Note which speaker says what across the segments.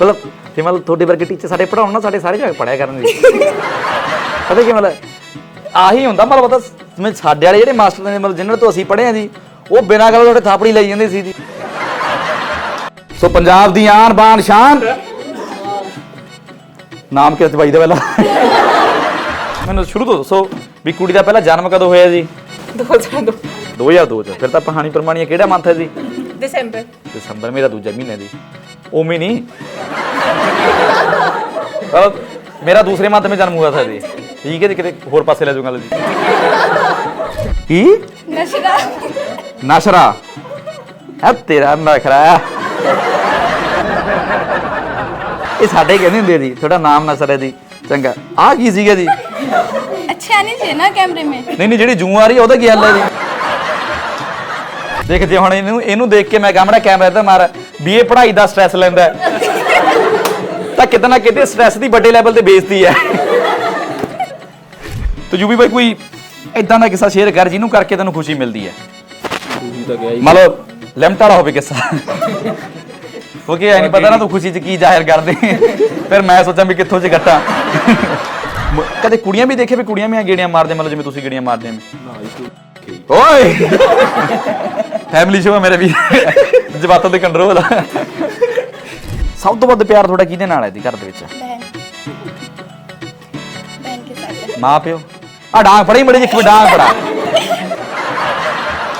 Speaker 1: ਮਤਲਬ ਜੇ ਮਤਲਬ ਤੁਹਾਡੇ ਵਰਗੇ ਟੀਚਰ ਸਾਡੇ ਪੜਾਉਣ ਨਾ ਸਾਡੇ ਸਾਰੇ ਜਾ ਕੇ ਪੜਿਆ ਕਰਨ ਜੀ ਪਤਾ ਕੀ ਮਤਲਬ ਆਹੀ ਹੁੰਦਾ ਮਤਲਬ ਪਤਾ ਜਿਵੇਂ ਸਾਡੇ ਵਾਲੇ ਜਿਹੜੇ ਮਾਸਟਰ ਨੇ ਮਤਲਬ ਜਿਨ੍ਹਾਂ ਤੋਂ ਅਸੀਂ ਪੜ੍ਹੇ ਆ ਜੀ ਉਹ ਬਿਨਾਂ ਗੱਲ ਤੁਹਾਡੇ ਥਾਪੜੀ ਲਈ ਜਾਂਦੇ ਸੀ ਜੀ। ਸੋ ਪੰਜਾਬ ਦੀ ਆਨ ਬਾਨ ਸ਼ਾਨ। ਨਾਮ ਕਿਸ ਬਾਈ ਦਾ ਪਹਿਲਾਂ? ਮੈਨੂੰ ਸ਼ੁਰੂ ਤੋਂ ਦੱਸੋ ਵੀ ਕੁੜੀ ਦਾ ਪਹਿਲਾ ਜਨਮ ਕਦੋਂ ਹੋਇਆ ਜੀ?
Speaker 2: 2002
Speaker 1: 2002 ਚ। ਫਿਰ ਤਾਂ ਕਹਾਣੀ ਪ੍ਰਮਾਣੀਆ ਕਿਹੜਾ ਮੰਥ ਹੈ ਜੀ?
Speaker 2: ਦਸੰਬਰ।
Speaker 1: ਦਸੰਬਰ ਮੇਰਾ ਦੂਜਾ ਮਹੀਨਾ ਜੀ। ਉਵੇਂ ਨਹੀਂ ਅਹ ਮੇਰਾ ਦੂਸਰੇ ਮੰਥ में जन्म हुआ था जी ਠੀਕ ਹੈ ਜੀ ਕਿਤੇ ਹੋਰ ਪਾਸੇ ਲੈ ਜਾਊਂਗਾ ਜੀ ਕੀ
Speaker 2: ਨਸ਼ਰਾ
Speaker 1: ਨਸ਼ਰਾ ਹੈ ਤੇਰਾ ਨਖਰਾ ਇਹ ਸਾਡੇ ਕਹਿੰਦੇ ਹੁੰਦੇ ਆ ਜੀ ਤੁਹਾਡਾ ਨਾਮ ਨਸਰ ਹੈ ਜੀ ਚੰਗਾ ਆ ਕੀ ਸੀਗਾ ਜੀ
Speaker 3: अच्छा नहीं चाहिए ना कैमरे में
Speaker 1: ਨਹੀਂ ਨਹੀਂ ਜਿਹੜੀ ਜੂੰ ਆ ਰਹੀ ਹੈ ਉਹਦਾ ਕੀ ਹੱਲ ਹੈ ਜੀ ਦੇਖ ਜੇ ਹੁਣ ਇਹਨੂੰ ਇਹਨੂੰ ਦੇਖ ਕੇ ਮੈਂ ਕਹਾਂਗਾ ਕੈਮਰਾ ਤੇ ਮਾਰ ਵੀ ਇਹ ਪੜ੍ਹਾਈ ਦਾ ਸਟ੍ਰੈਸ ਲੈਂਦਾ ਹੈ। ਤਾਂ ਕਿਤੇ ਨਾ ਕਿਤੇ ਸਟ੍ਰੈਸ ਦੀ ਵੱਡੇ ਲੈਵਲ ਤੇ ਬੇਇੱਜ਼ਤੀ ਹੈ। ਤੇ ਯੂਵੀ ਬਾਈ ਕੋਈ ਇਦਾਂ ਦਾ ਕਿੱਸਾ ਸ਼ੇਅਰ ਕਰ ਜਿਹਨੂੰ ਕਰਕੇ ਤੈਨੂੰ ਖੁਸ਼ੀ ਮਿਲਦੀ ਹੈ। ਮਤਲਬ ਲਿਮਟ ਵਾਲਾ ਹੋਵੇ ਕਿੱਸਾ। ਕਿਉਂਕਿ ਐ ਨਹੀਂ ਪਤਾ ਨਾ ਤੂੰ ਖੁਸ਼ੀ 'ਚ ਕੀ ਜ਼ਾਹਿਰ ਕਰਦੇ। ਫਿਰ ਮੈਂ ਸੋਚਾਂ ਵੀ ਕਿੱਥੋਂ 'ਚ ਗੱਟਾਂ ਮ- ਕਦੇ ਕੁੜੀਆਂ ਵੀ ਦੇਖੇ ਵੀ ਕੁੜੀਆਂ ਵੀ ਐਂ ਗੇੜੀਆਂ ਮਾਰਦੇ ਮਤਲਬ ਜਿਵੇਂ ਤੁਸੀਂ ਗੇੜੀਆਂ ਮਾਰਦੇ ਹੋ ਓਏ! ਫੈਮਿਲੀ ਸ਼ੋਅ ਮੇਰੇ ਵੀ। ਜਵਾਤਾਂ ਦੇ ਕੰਟਰੋਲ ਆ ਸਭ ਤੋਂ ਵੱਧ ਪਿਆਰ ਤੁਹਾਡਾ ਕਿਹਦੇ ਨਾਲ ਹੈ ਜੀ ਘਰ ਦੇ ਵਿੱਚ?
Speaker 3: ਬਹਿਨ ਬਹਿਨ ਕੇ ਸਾਥ
Speaker 1: ਮਾਂ ਪਿਓ। ਆ ਡਾਂਗ ਫੜੀ ਮੜੇ ਜੀ ਡਾਂਗ ਫੜਾ।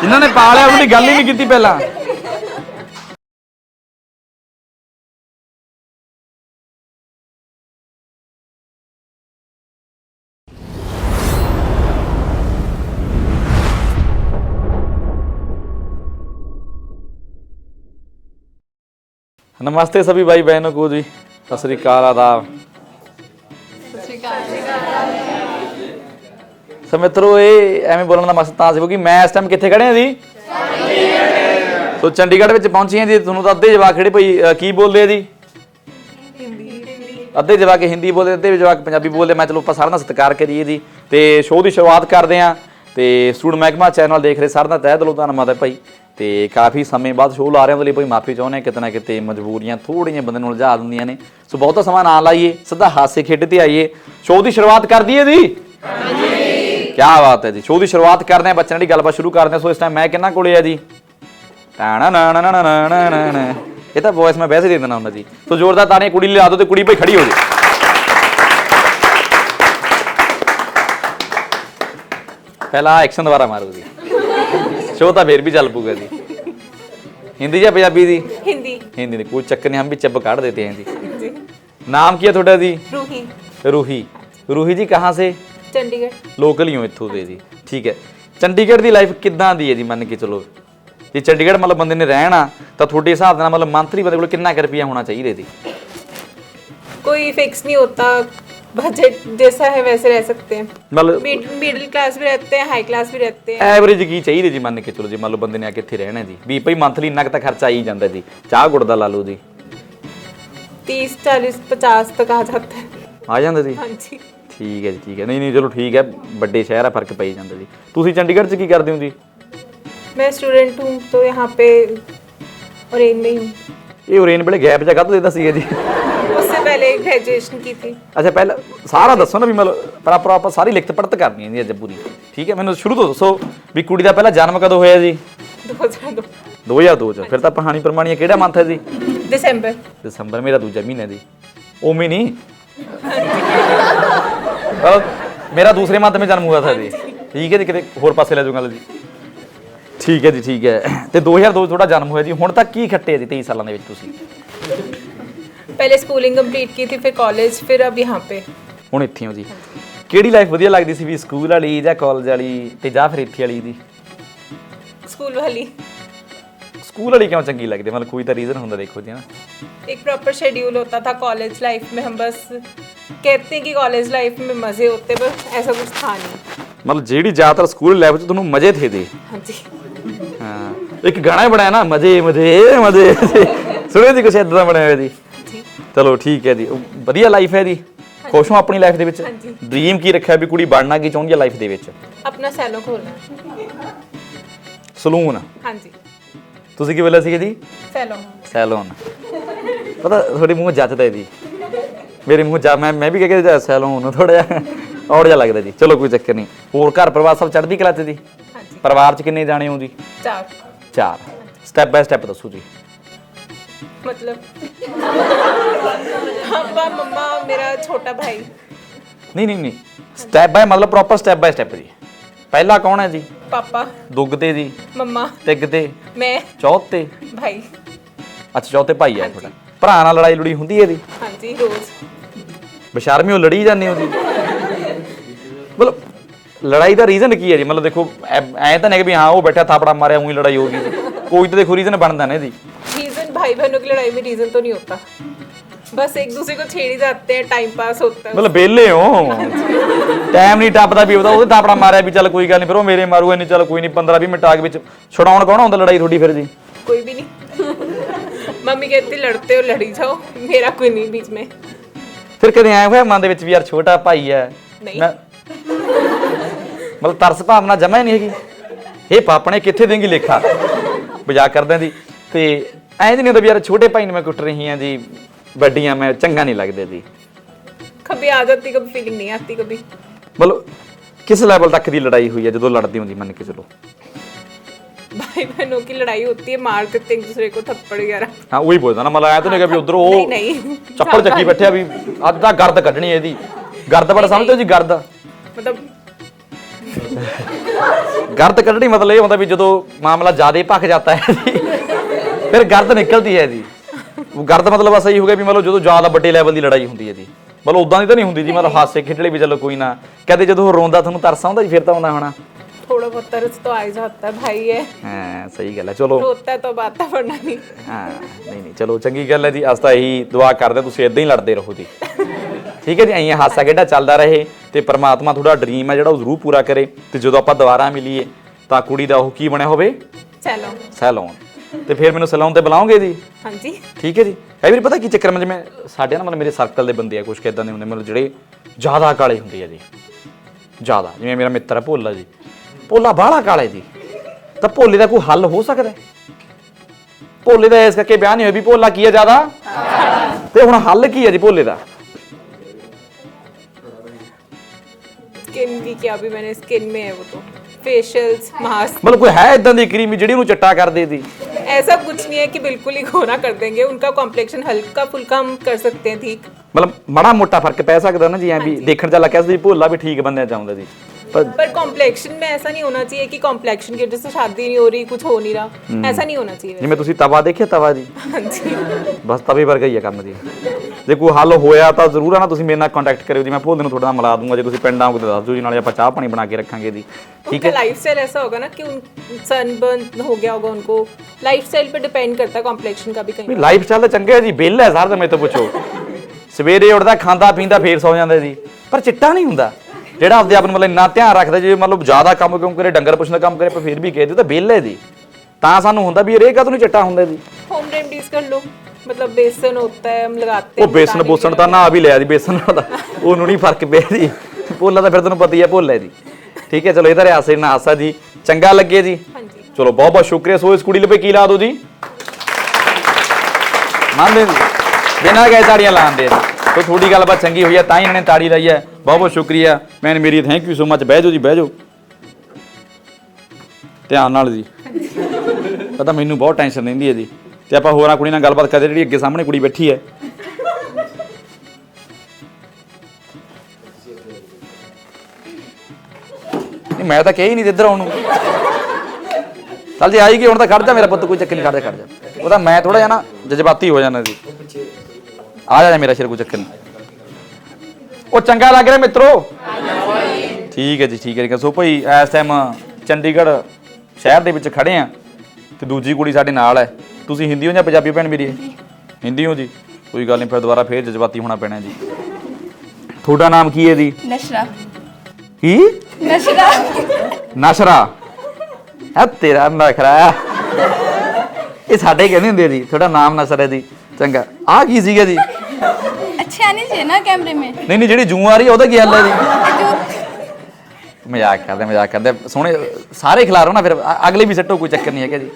Speaker 1: ਜਿਨ੍ਹਾਂ ਨੇ ਪਾਲਿਆ ਉਹਨਾਂ ਦੀ ਗੱਲ ਹੀ ਨਹੀਂ ਕੀਤੀ ਪਹਿਲਾਂ। नमस्ते सभी भाई बहनों को जी सत श्री अकाल आदाब ਸੋ ਮਿੱਤਰੋ ਇਹ ਐਵੇਂ ਬੋਲਣ ਦਾ ਮਕਸਦ ਤਾਂ ਸੀ ਕਿਉਂਕਿ ਮੈਂ ਇਸ ਟਾਈਮ ਕਿੱਥੇ ਖੜੇ ਆ ਜੀ ਸੋ ਚੰਡੀਗੜ੍ਹ ਵਿੱਚ ਪਹੁੰਚੇ ਆ ਜੀ ਤੁਹਾਨੂੰ ਤਾਂ ਅੱਧੇ ਜਵਾਕ ਖੜੇ ਭਈ ਅ, ਕੀ ਬੋਲਦੇ ਆ ਜੀ ਅੱਧੇ ਜਵਾਕ ਹਿੰਦੀ ਬੋਲਦੇ ਅੱਧੇ ਜਵਾਕ ਪੰਜਾਬੀ ਬੋਲਦੇ ਮੈਂ ਚਲੋ ਆਪਾਂ ਸਾਰਿਆਂ ਦਾ ਸਤਿਕਾਰ ਕਰੀਏ ਜੀ ਤੇ ਸ਼ੋਅ ਦੀ ਸ਼ੁਰੂਆਤ ਕਰਦੇ ਆ ਤੇ ਸਟੂਡੈਂਟ ਮਹਿਕਮਾ ਚੈਨਲ ਦੇਖ ਰਹੇ ਸਾਰਿਆਂ ਦਾ ਤਹਿ ਦਿਲੋਂ ਧੰਨਵਾਦ ਹੈ ਭਾਈ। ਤੇ ਕਾਫੀ ਸਮੇਂ ਬਾਅਦ ਸ਼ੋਅ ਲਾ ਰਹੇ ਹਾਂ ਉਹਦੇ ਲਈ ਭਾਈ ਮਾਫੀ ਚਾਹੁੰਦੇ ਹਾਂ ਕਿਤਨਾ ਕਿਤੇ ਮਜਬੂਰੀਆਂ ਥੋੜੀਆਂ ਬੰਦੇ ਨੂੰ ਉਲਝਾ ਦਿੰਦੀਆਂ ਨੇ। ਸੋ ਬਹੁਤਾ ਸਮਾਂ ਨਾ ਲਾਈਏ, ਸਿੱਧਾ ਹਾਸੇ ਖੇਡ ਤੇ ਆਈਏ। ਸ਼ੋਅ ਦੀ ਸ਼ੁਰੂਆਤ ਕਰ ਦਈਏ ਜੀ? ਹਾਂਜੀ ਕੀ ਬਾਤ ਹੈ ਜੀ, ਸ਼ੋਅ ਦੀ ਸ਼ੁਰੂਆਤ ਕਰਦੇ ਹਾਂ, ਬੱਚਿਆਂ ਦੀ ਗੱਲਬਾਤ ਸ਼ੁਰੂ ਕਰਦੇ ਹਾਂ। ਸੋ ਇਸ ਟਾਈਮ ਮੈਂ ਕਿੰਨਾ ਕੋਲੇ ਆ ਜੀ? ਟਾਣਾ ਨਾ ਨਾ ਨਾ ਨਾ ਨਾ ਇਹ ਤਾਂ ਵੌਇਸ ਮੈਂ ਵੈਸੇ ਦੇ ਦਿੰਦਾ ਹੁੰਦਾ ਜੀ। ਸੋ ਜ਼ੋਰਦਾਰ ਤਾੜੀਆਂ, ਕੁੜੀ ਲਈ ਲਾ ਦਿਓ ਤੇ ਕੁੜੀ ਭਾਈ ਖੜੀ ਹੋ ਜੇ। ਪਹਿਲਾ ਐਕਸ਼ਨ ਦੁਬਾਰਾ ਮਾਰੋ ਜੀ ਸ਼ੋਅ ਤਾਂ ਫੇਰ ਵੀ ਚੱਲ ਪੂਗਾ ਜੀ ਹਿੰਦੀ ਜਾਂ ਪੰਜਾਬੀ ਦੀ
Speaker 2: हिंदी
Speaker 1: हिंदी नहीं कोई चक्कर नहीं हम भी चब काट देते हैं जी
Speaker 2: जी
Speaker 1: नाम क्या थोड़ा जी
Speaker 2: रूही
Speaker 1: रूही रूही जी कहाँ से
Speaker 2: ਚੰਡੀਗੜ੍ਹ
Speaker 1: ਲੋਕਲ ਹੀ ਹੋ ਇੱਥੋਂ ਦੇ ਜੀ ਠੀਕ ਹੈ ਚੰਡੀਗੜ੍ਹ ਦੀ ਲਾਈਫ ਕਿੱਦਾਂ ਦੀ ਹੈ ਜੀ ਮੰਨ ਕੇ ਚਲੋ ਜੇ ਚੰਡੀਗੜ੍ਹ ਮਤਲਬ ਬੰਦੇ ਨੇ ਰਹਿਣਾ ਤਾਂ ਤੁਹਾਡੇ ਹਿਸਾਬ ਨਾਲ ਮਤਲਬ ਮੰਥਲੀ ਬੰਦੇ ਕੋਲ ਕਿੰਨਾ ਕੁ ਰੁਪਈਆ ਹੋਣਾ ਚਾਹੀਦਾ ਜੀ
Speaker 2: कोई फिक्स नहीं होता बजट जैसा है वैसे रह सकते हैं
Speaker 1: ਮਤਲਬ
Speaker 2: मिडिल क्लास भी रहते हैं हाई क्लास भी रहते हैं
Speaker 1: ਐਵਰੇਜ ਕੀ ਚਾਹੀਦੇ ਜੀ ਮੰਨ ਕੇ ਚਲੋ ਜੀ ਮੰਨ ਲਓ ਬੰਦੇ ਨੇ ਆ ਕੇ ਇੱਥੇ ਰਹਿਣਾ ਜੀ ਵੀ ਭਈ ਮੰਥਲੀ ਇੰਨਾ ਕੁ ਤਾਂ ਖਰਚਾ ਆ ਹੀ ਜਾਂਦਾ ਜੀ ਚਾਹ ਗੁੜ ਦਾ ਲਾ ਲਓ ਜੀ
Speaker 2: तीस चालीस पचास तक आ जाता है
Speaker 1: ਆ ਜਾਂਦਾ ਜੀ
Speaker 2: हाँ जी
Speaker 1: ਠੀਕ ਹੈ ਜੀ ਠੀਕ ਹੈ ਨਹੀਂ ਨਹੀਂ ਚਲੋ ਠੀਕ ਹੈ ਵੱਡੇ ਸ਼ਹਿਰ ਆ ਫਰਕ ਪਈ ਜਾਂਦਾ ਜੀ ਤੁਸੀਂ ਚੰਡੀਗੜ੍ਹ 'ਚ ਕੀ ਕਰਦੇ ਹੋ ਜੀ
Speaker 2: मैं स्टूडेंट हूँ तो यहाँ पे ओरेन में ही हूँ
Speaker 1: ਇਹ ਉਰੇਨ ਵੇਲੇ ਗੈਪ ਜਗ੍ਹਾ ਤੋਂ ਦੇਦਾ ਸੀਗਾ ਜੀ
Speaker 2: ਨੇ ਗ੍ਰੈਜੂਏਸ਼ਨ ਕੀਤੀ।
Speaker 1: ਅੱਛਾ ਪਹਿਲਾਂ ਸਾਰਾ ਦੱਸੋ ਨਾ ਵੀ ਮਤਲਬ ਪ੍ਰੋਪਰ ਆਪਾਂ ਸਾਰੀ ਲਿਖਤ ਪੜਤ ਕਰਨੀ ਹੈ ਜੀ ਅੱਜ ਪੂਰੀ। ਠੀਕ ਹੈ ਮੈਨੂੰ ਸ਼ੁਰੂ ਤੋਂ ਦੱਸੋ ਵੀ ਕੁੜੀ ਦਾ ਪਹਿਲਾ ਜਨਮ ਕਦੋਂ ਹੋਇਆ ਜੀ? 2002 2002 ਫਿਰ ਤਾਂ ਪਹਾਣੀ ਪਰਮਾਣੀਆ ਕਿਹੜਾ ਮੰਥ ਹੈ ਜੀ?
Speaker 2: ਦਸੰਬਰ
Speaker 1: ਦਸੰਬਰ ਮੇਰਾ ਦੂਜਾ ਮਹੀਨਾ ਜੀ। ਉਵੇਂ ਨਹੀਂ ਅਹ, ਮੇਰਾ ਦੂਸਰੇ ਮੰਥ ਮੇ ਜਨਮ ਹੋਇਆ ਥਾ ਜੀ। ਠੀਕ ਹੈ ਜੀ ਕਿਤੇ ਹੋਰ ਪਾਸੇ ਲੈ ਜਾਊਗਾ ਜੀ। ਠੀਕ ਹੈ ਜੀ ਠੀਕ ਹੈ। ਤੇ 2002 ਚ ਤੁਹਾਡਾ ਜਨਮ ਹੋਇਆ ਜੀ। ਹੁਣ ਤੱਕ ਕੀ ਖੱਟੇ ਜੀ 23 ਸਾਲਾਂ ਦੇ ਵਿੱਚ ਤੁਸੀਂ?
Speaker 2: पहले स्कूलिंग कंप्लीट की थी फिर कॉलेज फिर अब यहाँ पे
Speaker 1: ਹੁਣ ਇੱਥੇ ਹੋ ਜੀ ਕਿਹੜੀ ਲਾਈਫ ਵਧੀਆ ਲੱਗਦੀ ਸੀ ਵੀ ਸਕੂਲ ਵਾਲੀ ਜਾਂ ਕਾਲਜ ਵਾਲੀ ਤੇ ਜਾਂ ਫਿਰ ਇੱਥੇ ਵਾਲੀ ਦੀ
Speaker 2: स्कूल वाली
Speaker 1: ਸਕੂਲ ਵਾਲੀ ਕਿਉਂ ਚੰਗੀ ਲੱਗਦੀ ਮਤਲਬ ਕੋਈ ਤਾਂ ਰੀਜ਼ਨ ਹੁੰਦਾ ਦੇਖੋ ਜੀ ਨਾ
Speaker 2: एक प्रॉपर शेड्यूल होता था कॉलेज लाइफ में हम बस कहते हैं कि कॉलेज लाइफ में मज़े होते पर ऐसा कुछ था नहीं
Speaker 1: ਮਤਲਬ ਜਿਹੜੀ ਜ਼ਿਆਦਾਤਰ ਸਕੂਲ ਲਾਈਫ 'ਚ ਤੁਹਾਨੂੰ ਮਜ਼ੇ ਥੇ ਦੇ
Speaker 2: हाँ जी
Speaker 1: ਹਾਂ ਇੱਕ ਗਾਣਾ ਹੀ ਬਣਾਇਆ ਨਾ ਮਜ਼ੇ ਮਜ਼ੇ ਮਜ਼ੇ ਸੁਣਿਆ ਜੀ ਕੁਛ ਇਦਾਂ ਦਾ ਬਣਾਇਆ ਹੋਇਆ ਜੀ
Speaker 2: जी
Speaker 1: ਚਲੋ ਠੀਕ ਹੈ ਜੀ। ਵਧੀਆ ਲਾਈਫ ਹੈ ਜੀ। ਖੁਸ਼ ਹੋ ਆਪਣੀ ਲਾਈਫ ਦੇ ਵਿੱਚ?
Speaker 2: ਹਾਂਜੀ।
Speaker 1: ਡ੍ਰੀਮ ਕੀ ਰੱਖਿਆ ਵੀ ਕੁੜੀ ਬਣਨਾ ਕੀ ਚਾਹੁੰਦੀ ਹੈ ਲਾਈਫ ਦੇ ਵਿੱਚ?
Speaker 2: ਆਪਣਾ ਸੈਲੋ ਖੋਲਣਾ
Speaker 1: ਸਲੂਨ
Speaker 2: ਹਾਂਜੀ।
Speaker 1: ਤੁਸੀਂ ਕੀ ਬੋਲਿਆ ਸੀਗਾ ਜੀ?
Speaker 2: ਸੈਲੋ
Speaker 1: ਸੈਲੂਨ ਪਤਾ ਤੁਹਾਡੇ ਮੂੰਹ ਜੱਜਦਾ ਇਹਦੀ। ਮੇਰੇ ਮੂੰਹ ਜਾ ਮੈਂ ਮੈਂ ਵੀ ਕਹਿ ਕੇ ਸੈਲੂਨ ਥੋੜਾ ਜਿਹਾ ਔੜ ਜਿਹਾ ਲੱਗਦਾ ਜੀ। ਚਲੋ ਕੋਈ ਚੱਕਰ ਨਹੀਂ। ਹੋਰ ਘਰ ਪਰਿਵਾਰ ਸਭ ਚੜ੍ਹਦੀ ਕਲਾ 'ਚ ਜੀ?
Speaker 2: ਹਾਂਜੀ।
Speaker 1: ਪਰਿਵਾਰ 'ਚ ਕਿੰਨੇ ਜਾਣੇ ਹੋ ਜੀ?
Speaker 2: ਚਾਰ।
Speaker 1: ਚਾਰ। ਸਟੈਪ ਬਾਈ ਸਟੈਪ ਦੱਸੋ ਜੀ।
Speaker 2: ਮਤਲਬ। पापा मम्मा और मेरा छोटा भाई
Speaker 1: ਨਹੀਂ ਨਹੀਂ ਨਹੀਂ ਸਟੈਪ ਬਾਏ ਮਤਲਬ ਪ੍ਰੋਪਰ ਸਟੈਪ ਬਾਏ ਸਟੈਪ ਜੀ ਪਹਿਲਾ ਕੌਣ ਹੈ ਜੀ
Speaker 2: पापा
Speaker 1: ਦੁੱਗਦੇ ਜੀ
Speaker 2: मम्मा
Speaker 1: ਤਿੱਗਦੇ
Speaker 2: मैं
Speaker 1: ਚੌਥੇ
Speaker 2: भाई
Speaker 1: ਅੱਛਾ ਚੌਥੇ ਭਾਈ ਹੈ ਤੁਹਾਡਾ ਭਰਾ ਨਾਲ ਲੜਾਈ ਲੜੀ ਹੁੰਦੀ ਹੈ ਜੀ
Speaker 2: हाँ जी रोज
Speaker 1: ਬਸ਼ਰਮੀ ਉਹ ਲੜੀ ਜਾਂਦੇ ਹੋ ਜੀ ਮਤਲਬ ਲੜਾਈ ਦਾ ਰੀਜ਼ਨ ਕੀ ਹੈ ਜੀ ਮਤਲਬ ਦੇਖੋ ਐ- ਐਂ ਤਾਂ ਨਹੀਂ ਕਿ ਵੀ ਹਾਂ ਉਹ ਬੈਠਾ ਥਾਪੜਾ ਮਾਰਿਆ ਉਹੀ ਲੜਾਈ ਹੋ ਗਈ ਕੋਈ ਤਾਂ ਦੇਖੋ ਰੀਜ਼ਨ ਬਣਦਾ ਨਾ ਜੀ
Speaker 2: रीजन भाई बहनों की लड़ाई में रीजन तो नहीं होता बस एक दूसरे को छेड़ ही जाते हैं टाइम पास होता है
Speaker 1: ਮਤਲਬ ਬੇਲੇ ਹੋ ਟਾਈਮ ਨਹੀਂ ਟੱਪਦਾ ਵੀ ਉਹਦਾ ਉਹਦੇ ਥਾਪੜਾ ਮਾਰਿਆ ਵੀ ਚੱਲ ਕੋਈ ਗੱਲ ਨਹੀਂ ਫਿਰ ਉਹ ਮੇਰੇ ਮਾਰੂਗਾ ਨਹੀਂ ਚੱਲ ਕੋਈ ਨਹੀਂ 15 20 ਮਿੰਟ ਆ ਕੇ ਵਿੱਚ ਛੁਡਾਉਣ ਕੌਣ ਆਉਂਦਾ ਲੜਾਈ ਤੁਹਾਡੀ ਫਿਰ ਜੀ
Speaker 2: कोई भी नहीं मम्मी कहती लड़ते हो लड़ी जाओ मेरा कोई नहीं बीच में
Speaker 1: ਫਿਰ ਕਦੇ ਆਇਆ ਹੋਇਆ ਮਨ ਦੇ ਵਿੱਚ ਵੀ ਯਾਰ ਛੋਟਾ ਭਾਈ ਹੈ
Speaker 2: ਨਹੀਂ।
Speaker 1: ਮੈਂ- ਮਤਲਬ ਤਰਸ ਭਾਵਨਾ ਜਮਾ ਹੀ ਨਹੀਂ ਹੈਗੀ ਇਹ ਪਾਪਣੇ ਕਿੱਥੇ ਦੇਂਗੀ ਲੇਖਾ ਮਜ਼ਾਕ ਕਰਦਿਆਂ ਦੀ ਤੇ ਐਂ ਨਹੀਂ ਹੁੰਦਾ ਵੀ ਯਾਰ ਛੋਟੇ ਭਾਈ ਨੂੰ ਮੈਂ ਕੁੱਟ ਰਹੀ ਹਾਂ ਜੀ ਵੱਡੀਆਂ ਮੈਂ ਚੰਗਾ ਨਹੀਂ ਲੱਗਦੇ ਜੀ
Speaker 2: कभी आ जाती कभी फीलिंग नहीं आती कभी
Speaker 1: ਮਤਲਬ ਕਿਸ ਲੈਵਲ ਤੱਕ ਦੀ ਲੜਾਈ ਹੋਈ ਹੈ ਜਦੋਂ ਲੜਦੀ ਹੁੰਦੀ ਮੰਨ ਕੇ ਚਲੋ
Speaker 2: भाई बहनों की लड़ाई होती है मार देते हैं एक दूसरे को थप्पड़ वगैरह
Speaker 1: ਹਾਂ ਉਹੀ ਬੋਲਦਾ ਨਾ ਮਤਲਬ ਐ ਤਾਂ ਨਹੀਂ ਕਿ ਵੀ ਉਧਰ ਉਹ
Speaker 2: ਨਹੀਂ, ਨਹੀਂ।
Speaker 1: ਚੱਪਲ ਚੱਕੀ ਬੈਠਿਆ ਵੀ ਅੱਜ ਦਾ ਗਰਦ ਕੱਢਣੀ ਹੈ ਇਹਦੀ ਗਰਦ ਬੜਾ ਸਮਝਦੇ ਹੋ ਜੀ ਗਰਦ
Speaker 2: मतलब
Speaker 1: ਗਰਦ ਕੱਢਣੀ ਮਤਲਬ ਇਹ ਹੁੰਦਾ ਵੀ ਜਦੋਂ ਮਾਮਲਾ ਜ਼ਿਆਦਾ ਭਖ ਜਾਂਦਾ ਹੈ ਜੀ ਫਿਰ ਗਰਦ ਨਿਕਲਦੀ ਹੈ ਜੀ ਉਹ ਗਰਦ ਮਤਲਬ ਅਸਾ ਹੀ ਹੋ ਗਿਆ ਵੀ ਮਤਲਬ ਜਦੋਂ ਜ਼ਿਆਦਾ ਵੱਡੇ ਲੈਵਲ ਦੀ ਲੜਾਈ ਹੁੰਦੀ ਹੈ ਜੀ ਮਤਲਬ ਉਦਾਂ ਦੀ ਤਾਂ ਨਹੀਂ ਹੁੰਦੀ ਜੀ ਮਤਲਬ ਹਾਸੇ ਖੇਡਲੇ ਵੀ ਚਲੋ ਕੋਈ ਨਾ ਕਦੇ ਜਦੋਂ ਉਹ ਰੋਂਦਾ ਤੁਹਾਨੂੰ ਤਰਸ ਆਉਂਦਾ ਜੀ ਫਿਰ ਤਾਂ ਆਉਂਦਾ ਹੋਣਾ
Speaker 2: थोड़ा बहुत तरस तो आ ही जाता है भाई है
Speaker 1: ਹਾਂ ਸਹੀ ਗੱਲ ਹੈ ਚਲੋ
Speaker 2: रोता है तो अब आता वरना नहीं
Speaker 1: ਹਾਂ ਨਹੀਂ ਨਹੀਂ ਚਲੋ ਚੰਗੀ ਗੱਲ ਹੈ ਜੀ ਅਸ ਤਾਂ ਇਹੀ ਦੁਆ ਕਰਦੇ ਹਾਂ ਤੁਸੀਂ ਇਦਾਂ ਹੀ ਲੜਦੇ ਰਹੋ ਜੀ ਠੀਕ ਹੈ ਜੀ ਐਂ ਹਾਸਾ ਖੇਡਾ ਚੱਲਦਾ ਰਹੇ ਤੇ ਪ੍ਰਮਾਤਮਾ ਤੁਹਾਡਾ ਡ੍ਰੀਮ ਹੈ ਜਿਹੜਾ ਉਹ ਜ਼ਰੂਰ ਪੂਰਾ ਕਰੇ ਤੇ ਜਦੋਂ ਆਪਾਂ ਦੁਬਾਰਾ ਮਿਲੀਏ ਤਾਂ ਕੁੜੀ ਦਾ ਉਹ ਕੀ ਬਣਿਆ ਹੋਵੇ
Speaker 2: चलो
Speaker 1: ਸੈਲੂਨ ਤੇ ਫਿਰ ਮੈਨੂੰ ਸੈਲੂਨ ਤੇ ਬੁਲਾਓਗੇ ਜੀ
Speaker 2: हाँ जी
Speaker 1: ਠੀਕ ਹੈ ਜੀ ਕਈ ਵਾਰੀ ਪਤਾ ਕੀ ਚੱਕਰ ਮੈਂ ਜਿਵੇਂ ਸਾਡੇ ਨਾ ਮਤਲਬ ਮੇਰੇ ਸਰਕਲ ਦੇ ਬੰਦੇ ਆ ਕੁਝ ਕਿਦਾਂ ਦੇ ਹੁੰਦੇ ਮਤਲਬ ਜਿਹੜੇ ਜ਼ਿਆਦਾ ਕਾਲੇ ਹੁੰਦੇ ਆ ਜੀ ਜ਼ਿਆਦਾ ਜਿਵੇਂ ਮੇਰਾ ਮਿੱਤਰ ਹੈ ਭੋਲਾ ਜੀ ਭੋਲਾ ਬਾਹਲਾ ਕਾਲੇ ਜੀ ਤਾਂ ਭੋਲੇ ਦਾ ਕੋਈ ਹੱਲ ਹੋ ਸਕਦਾ ਹੈ? ਭੋਲੇ ਦਾ ਇਸ ਕਰਕੇ ਵਿਆਹ ਨਹੀਂ ਹੋਇਆ ਵੀ ਭੋਲਾ ਕੀ ਹੈ ਜ਼ਿਆਦਾ ਤੇ ਹੁਣ ਹੱਲ ਕੀ ਹੈ ਜੀ ਭੋਲੇ ਦਾ
Speaker 2: स्किन की क्या भी मैंने स्किन में है वो तो फेशियल्स मास्क
Speaker 1: ਮਤਲਬ ਕੋਈ ਹੈ ਇਦਾਂ ਦੀ ਕਰੀਮ ਜਿਹੜੀ ਉਹਨੂੰ ਚਿੱਟਾ ਕਰ ਦੇ ਦੀ
Speaker 2: ऐसा कुछ नहीं है कि बिल्कुल ही गोरा कर देंगे उनका कॉम्प्लेक्शन हल्का फुल्का हम कर सकते हैं ठीक
Speaker 1: ਮਤਲਬ ਮਾੜਾ ਮੋਟਾ ਫਰਕ ਪੈ ਸਕਦਾ ਨਾ ਜੀ ਐ ਵੀ ਦੇਖਣ ਚ ਲੱਗਿਆ ਸੀ ਭੋਲਾ ਵੀ ਠੀਕ ਬੰਦਿਆਂ ਚਾਹੁੰਦਾ ਜੀ ਪਰ
Speaker 2: पर कॉम्प्लेक्शन में ऐसा नहीं होना चाहिए कि कॉम्प्लेक्शन की वजह से शादी नहीं हो रही कुछ हो नहीं रहा ऐसा नहीं होना चाहिए
Speaker 1: ਜਿਵੇਂ ਤੁਸੀਂ ਤਵਾ ਦੇਖਿਆ ਤਵਾ ਜੀ
Speaker 2: हाँ जी
Speaker 1: ਬਸ ਤਵੇ ਵਰਗਾ ਹੀ ਆ ਕੰਮ ਜੀ ਜੇ ਕੋਈ ਹੱਲ ਹੋਇਆ ਤਾਂ ਜ਼ਰੂਰ ਆ ਨਾ ਤੁਸੀਂ ਮੇਰੇ ਨਾਲ ਕੰਟੈਕਟ ਕਰਿਓ ਜੀ ਮੈਂ ਭੋਲੇ ਨੂੰ ਤੁਹਾਡੇ ਨਾਲ ਮਿਲਾ ਦੂੰਗਾ ਜੇ ਤੁਸੀਂ ਪਿੰਡ ਆਓਗੇ ਤਾਂ ਦੱਸ ਦਿਓ ਜੀ ਨਾਲੇ ਆਪਾਂ ਚਾਹ ਪਾਣੀ ਬਣਾ ਕੇ ਰੱਖਾਂਗੇ ਜੀ ਠੀਕ
Speaker 2: उनका
Speaker 1: ਹੈ
Speaker 2: लाइफ स्टाइल ऐसा होगा ना कि उन सनबर्न हो गया होगा उनको लाइफ स्टाइल पे डिपेंड करता है कॉम्प्लेक्शन का भी कहीं
Speaker 1: ਵੀ ਲਾਈਫ ਸਟਾਈਲ ਤਾਂ ਚੰਗਾ ਹੈ ਜੀ ਬਿੱਲ ਹੈ ਸਾਰ ਮੇਰੇ ਤੋਂ ਪੁੱਛੋ ਸਵੇਰੇ ਉੱਠਦਾ ਖਾਂਦਾ ਪੀਂਦਾ ਫੇਰ ਸੌ ਜਾਂਦਾ ਜੀ ਪਰ ਚਿੱਟਾ ਨਹੀਂ ਹੁੰਦਾ ਜਿਹੜਾ ਆਪਦੇ ਆਪ ਨੂੰ ਮਤਲਬ ਇੰਨਾ ਧਿਆਨ ਰੱਖਦਾ ਜੇ ਮਤਲਬ ਜ਼ਿਆਦਾ ਕੰਮ ਕਿਉਂ ਕਰੇ ਡੰਗਰ ਪੁੱਛਣ ਦਾ ਕੰਮ ਕਰੇ ਪਰ ਫਿਰ ਵੀ ਕਹਿ ਦਿਓ ਤਾਂ ਬਿੱਲ ਹੈ ਜੀ ਤਾਂ ਸਾਨੂੰ ਹੁੰਦਾ ਵੀ ਇਹ ਕਦੋਂ ਨਹੀਂ ਚਿੱਟਾ ਹੁੰਦਾ ਜੀ
Speaker 2: होम रेमडीज कर लो मतलब बेसन होता है हम लगाते
Speaker 1: ਉਹ
Speaker 2: हैं
Speaker 1: ਬੇਸਨ
Speaker 2: दाने
Speaker 1: ਬੋਸਣ
Speaker 2: वगैरह।
Speaker 1: ਤਾਂ ਨਾ ਵੀ ਲਿਆ ਜੀ ਬੇਸਨ ਨਾਲ ਦਾ ਉਹਨੂੰ ਨਹੀਂ ਫਰਕ ਪਿਆ ਜੀ ਭੋਲਾ ਤਾਂ ਫਿਰ ਤੁਹਾਨੂੰ ਪਤਾ ਹੀ ਹੈ ਭੋਲਾ ਜੀ ਠੀਕ ਹੈ ਚਲੋ ਇਹਦਾ ਰਿਆਸੇ ਨਾ ਹਾਸਾ ਜੀ ਚੰਗਾ ਲੱਗੇ ਜੀ
Speaker 2: हाँ जी
Speaker 1: ਚਲੋ ਬਹੁਤ ਬਹੁਤ ਸ਼ੁਕਰੀਆ ਸੋ ਇਸ ਕੁੜੀ ਲਈ ਕੀ ਲਾ ਦੋ ਜੀ ਮੰਨਦੇ ਜੀ ਬਿਨਾਂ ਗਏ ਤਾੜੀਆਂ ਲਾਉਂਦੇ ਜੀ ਤੋ ਥੋੜੀ ਗੱਲਬਾਤ ਚੰਗੀ ਹੋਈ ਹੈ ਤਾਂ ਹੀ ਇਹਨਾਂ ਨੇ ਤਾੜੀ ਲਾਈ ਹੈ ਬਹੁਤ ਬਹੁਤ ਸ਼ੁਕਰੀਆ ਮੈਨ ਮੇਰੀ ਥੈਂਕ ਯੂ ਸੋ ਮਚ ਬਹਿ ਜਾਓ ਜੀ ਬਹਿ ਜਾਓ ਧਿਆਨ ਨਾਲ ਜੀ ਪਤਾ ਮੈਨੂੰ ਬਹੁਤ ਟੈਨਸ਼ਨ ਰਹਿੰਦੀ ਹੈ ਜੀ ਤੇ ਆਪਾਂ ਹੋਰਾਂ ਕੁੜੀ ਨਾਲ ਗੱਲਬਾਤ ਕਰਦੇ ਜਿਹੜੀ ਅੱਗੇ ਸਾਹਮਣੇ ਕੁੜੀ ਬੈਠੀ ਹੈ। ਨਹੀਂ, ਮੈਂ ਤਾਂ ਕਹਿ ਹੀ ਨਹੀਂ ਇੱਧਰ ਆਉਣ ਨੂੰ। ਚੱਲ ਜੇ ਆਈ ਗਈ, ਹੁਣ ਤਾਂ ਖੜ ਜਾ ਮੇਰਾ ਪੁੱਤ, ਕੋਈ ਚੱਕਰ ਨਹੀਂ, ਖੜ ਜਾ ਖੜ ਜਾ। ਉਹਦਾ ਮੈਂ ਥੋੜਾ ਜਿਹਾ ਨਾ ਜਜ਼ਬਾਤੀ ਹੋ ਜਾਣਾ ਜੀ ਆ ਜਾ ਮੇਰਾ ਸ਼ਿਰ, ਕੋਈ ਚੱਕਰ ਨਹੀਂ। ਉਹ ਚੰਗਾ ਲੱਗ ਰਿਹਾ ਮਿੱਤਰੋ। ਠੀਕ ਹੈ ਜੀ, ਠੀਕ ਹੈ ਜੀ ਸੋ ਭਾਈ, ਇਸ ਟਾਈਮ ਚੰਡੀਗੜ੍ਹ ਸ਼ਹਿਰ ਦੇ ਵਿੱਚ ਖੜੇ ਆ ਤੇ ਦੂਜੀ ਕੁੜੀ ਸਾਡੇ ਨਾਲ ਹੈ। ਤੁਸੀਂ ਹਿੰਦੀ ਹੋ ਜਾਂ ਪੰਜਾਬੀ ਭੈਣ ਮੇਰੀ? ਹਿੰਦੀ। ਹੋ ਜੀ। ਕੋਈ ਗੱਲ ਨਹੀਂ ਫਿਰ ਦੁਬਾਰਾ ਫੇਰ ਜਜ਼ਬਾਤੀ ਹੋਣਾ ਪੈਣਾ ਜੀ। ਤੁਹਾਡਾ ਨਾਮ ਕੀ ਹੈ ਜੀ?
Speaker 3: ਨਸ਼ਰਾ।
Speaker 1: ਕੀ?
Speaker 3: ਨਸ਼ਰਾ।
Speaker 1: ਨਸ਼ਰਾ? ਆ ਤੇਰਾ ਨਖਰਾ। ਇਹ ਸਾਡੇ ਕਹਿੰਦੇ ਹੁੰਦੇ ਜੀ ਤੁਹਾਡਾ ਨਾਮ ਨਸ਼ਰ ਹੈ ਜੀ। ਚੰਗਾ। ਆ ਕੀ ਸੀਗਾ ਜੀ?
Speaker 3: ਅੱਛਾ ਨਹੀਂ ਜੀ ਨਾ ਕੈਮਰੇ ਮੇ।
Speaker 1: ਨਹੀਂ ਨਹੀਂ ਜਿਹੜੀ ਜੂ ਆ ਰਹੀ ਉਹਦਾ ਕੀ ਹੱਲ ਹੈ ਜੀ? ਮਜ਼ਾਕ ਕਰਦੇ ਮਜ਼ਾਕ ਕਰਦੇ। ਸੋਹਣੇ ਸਾਰੇ ਖਿਲਾ ਰਹੇ ਨਾ ਫਿਰ। ਅਗਲੇ ਵੀ ਸੱਟੋ ਕੋਈ ਚੱਕਰ ਨਹੀਂ ਹੈਗਾ ਜੀ।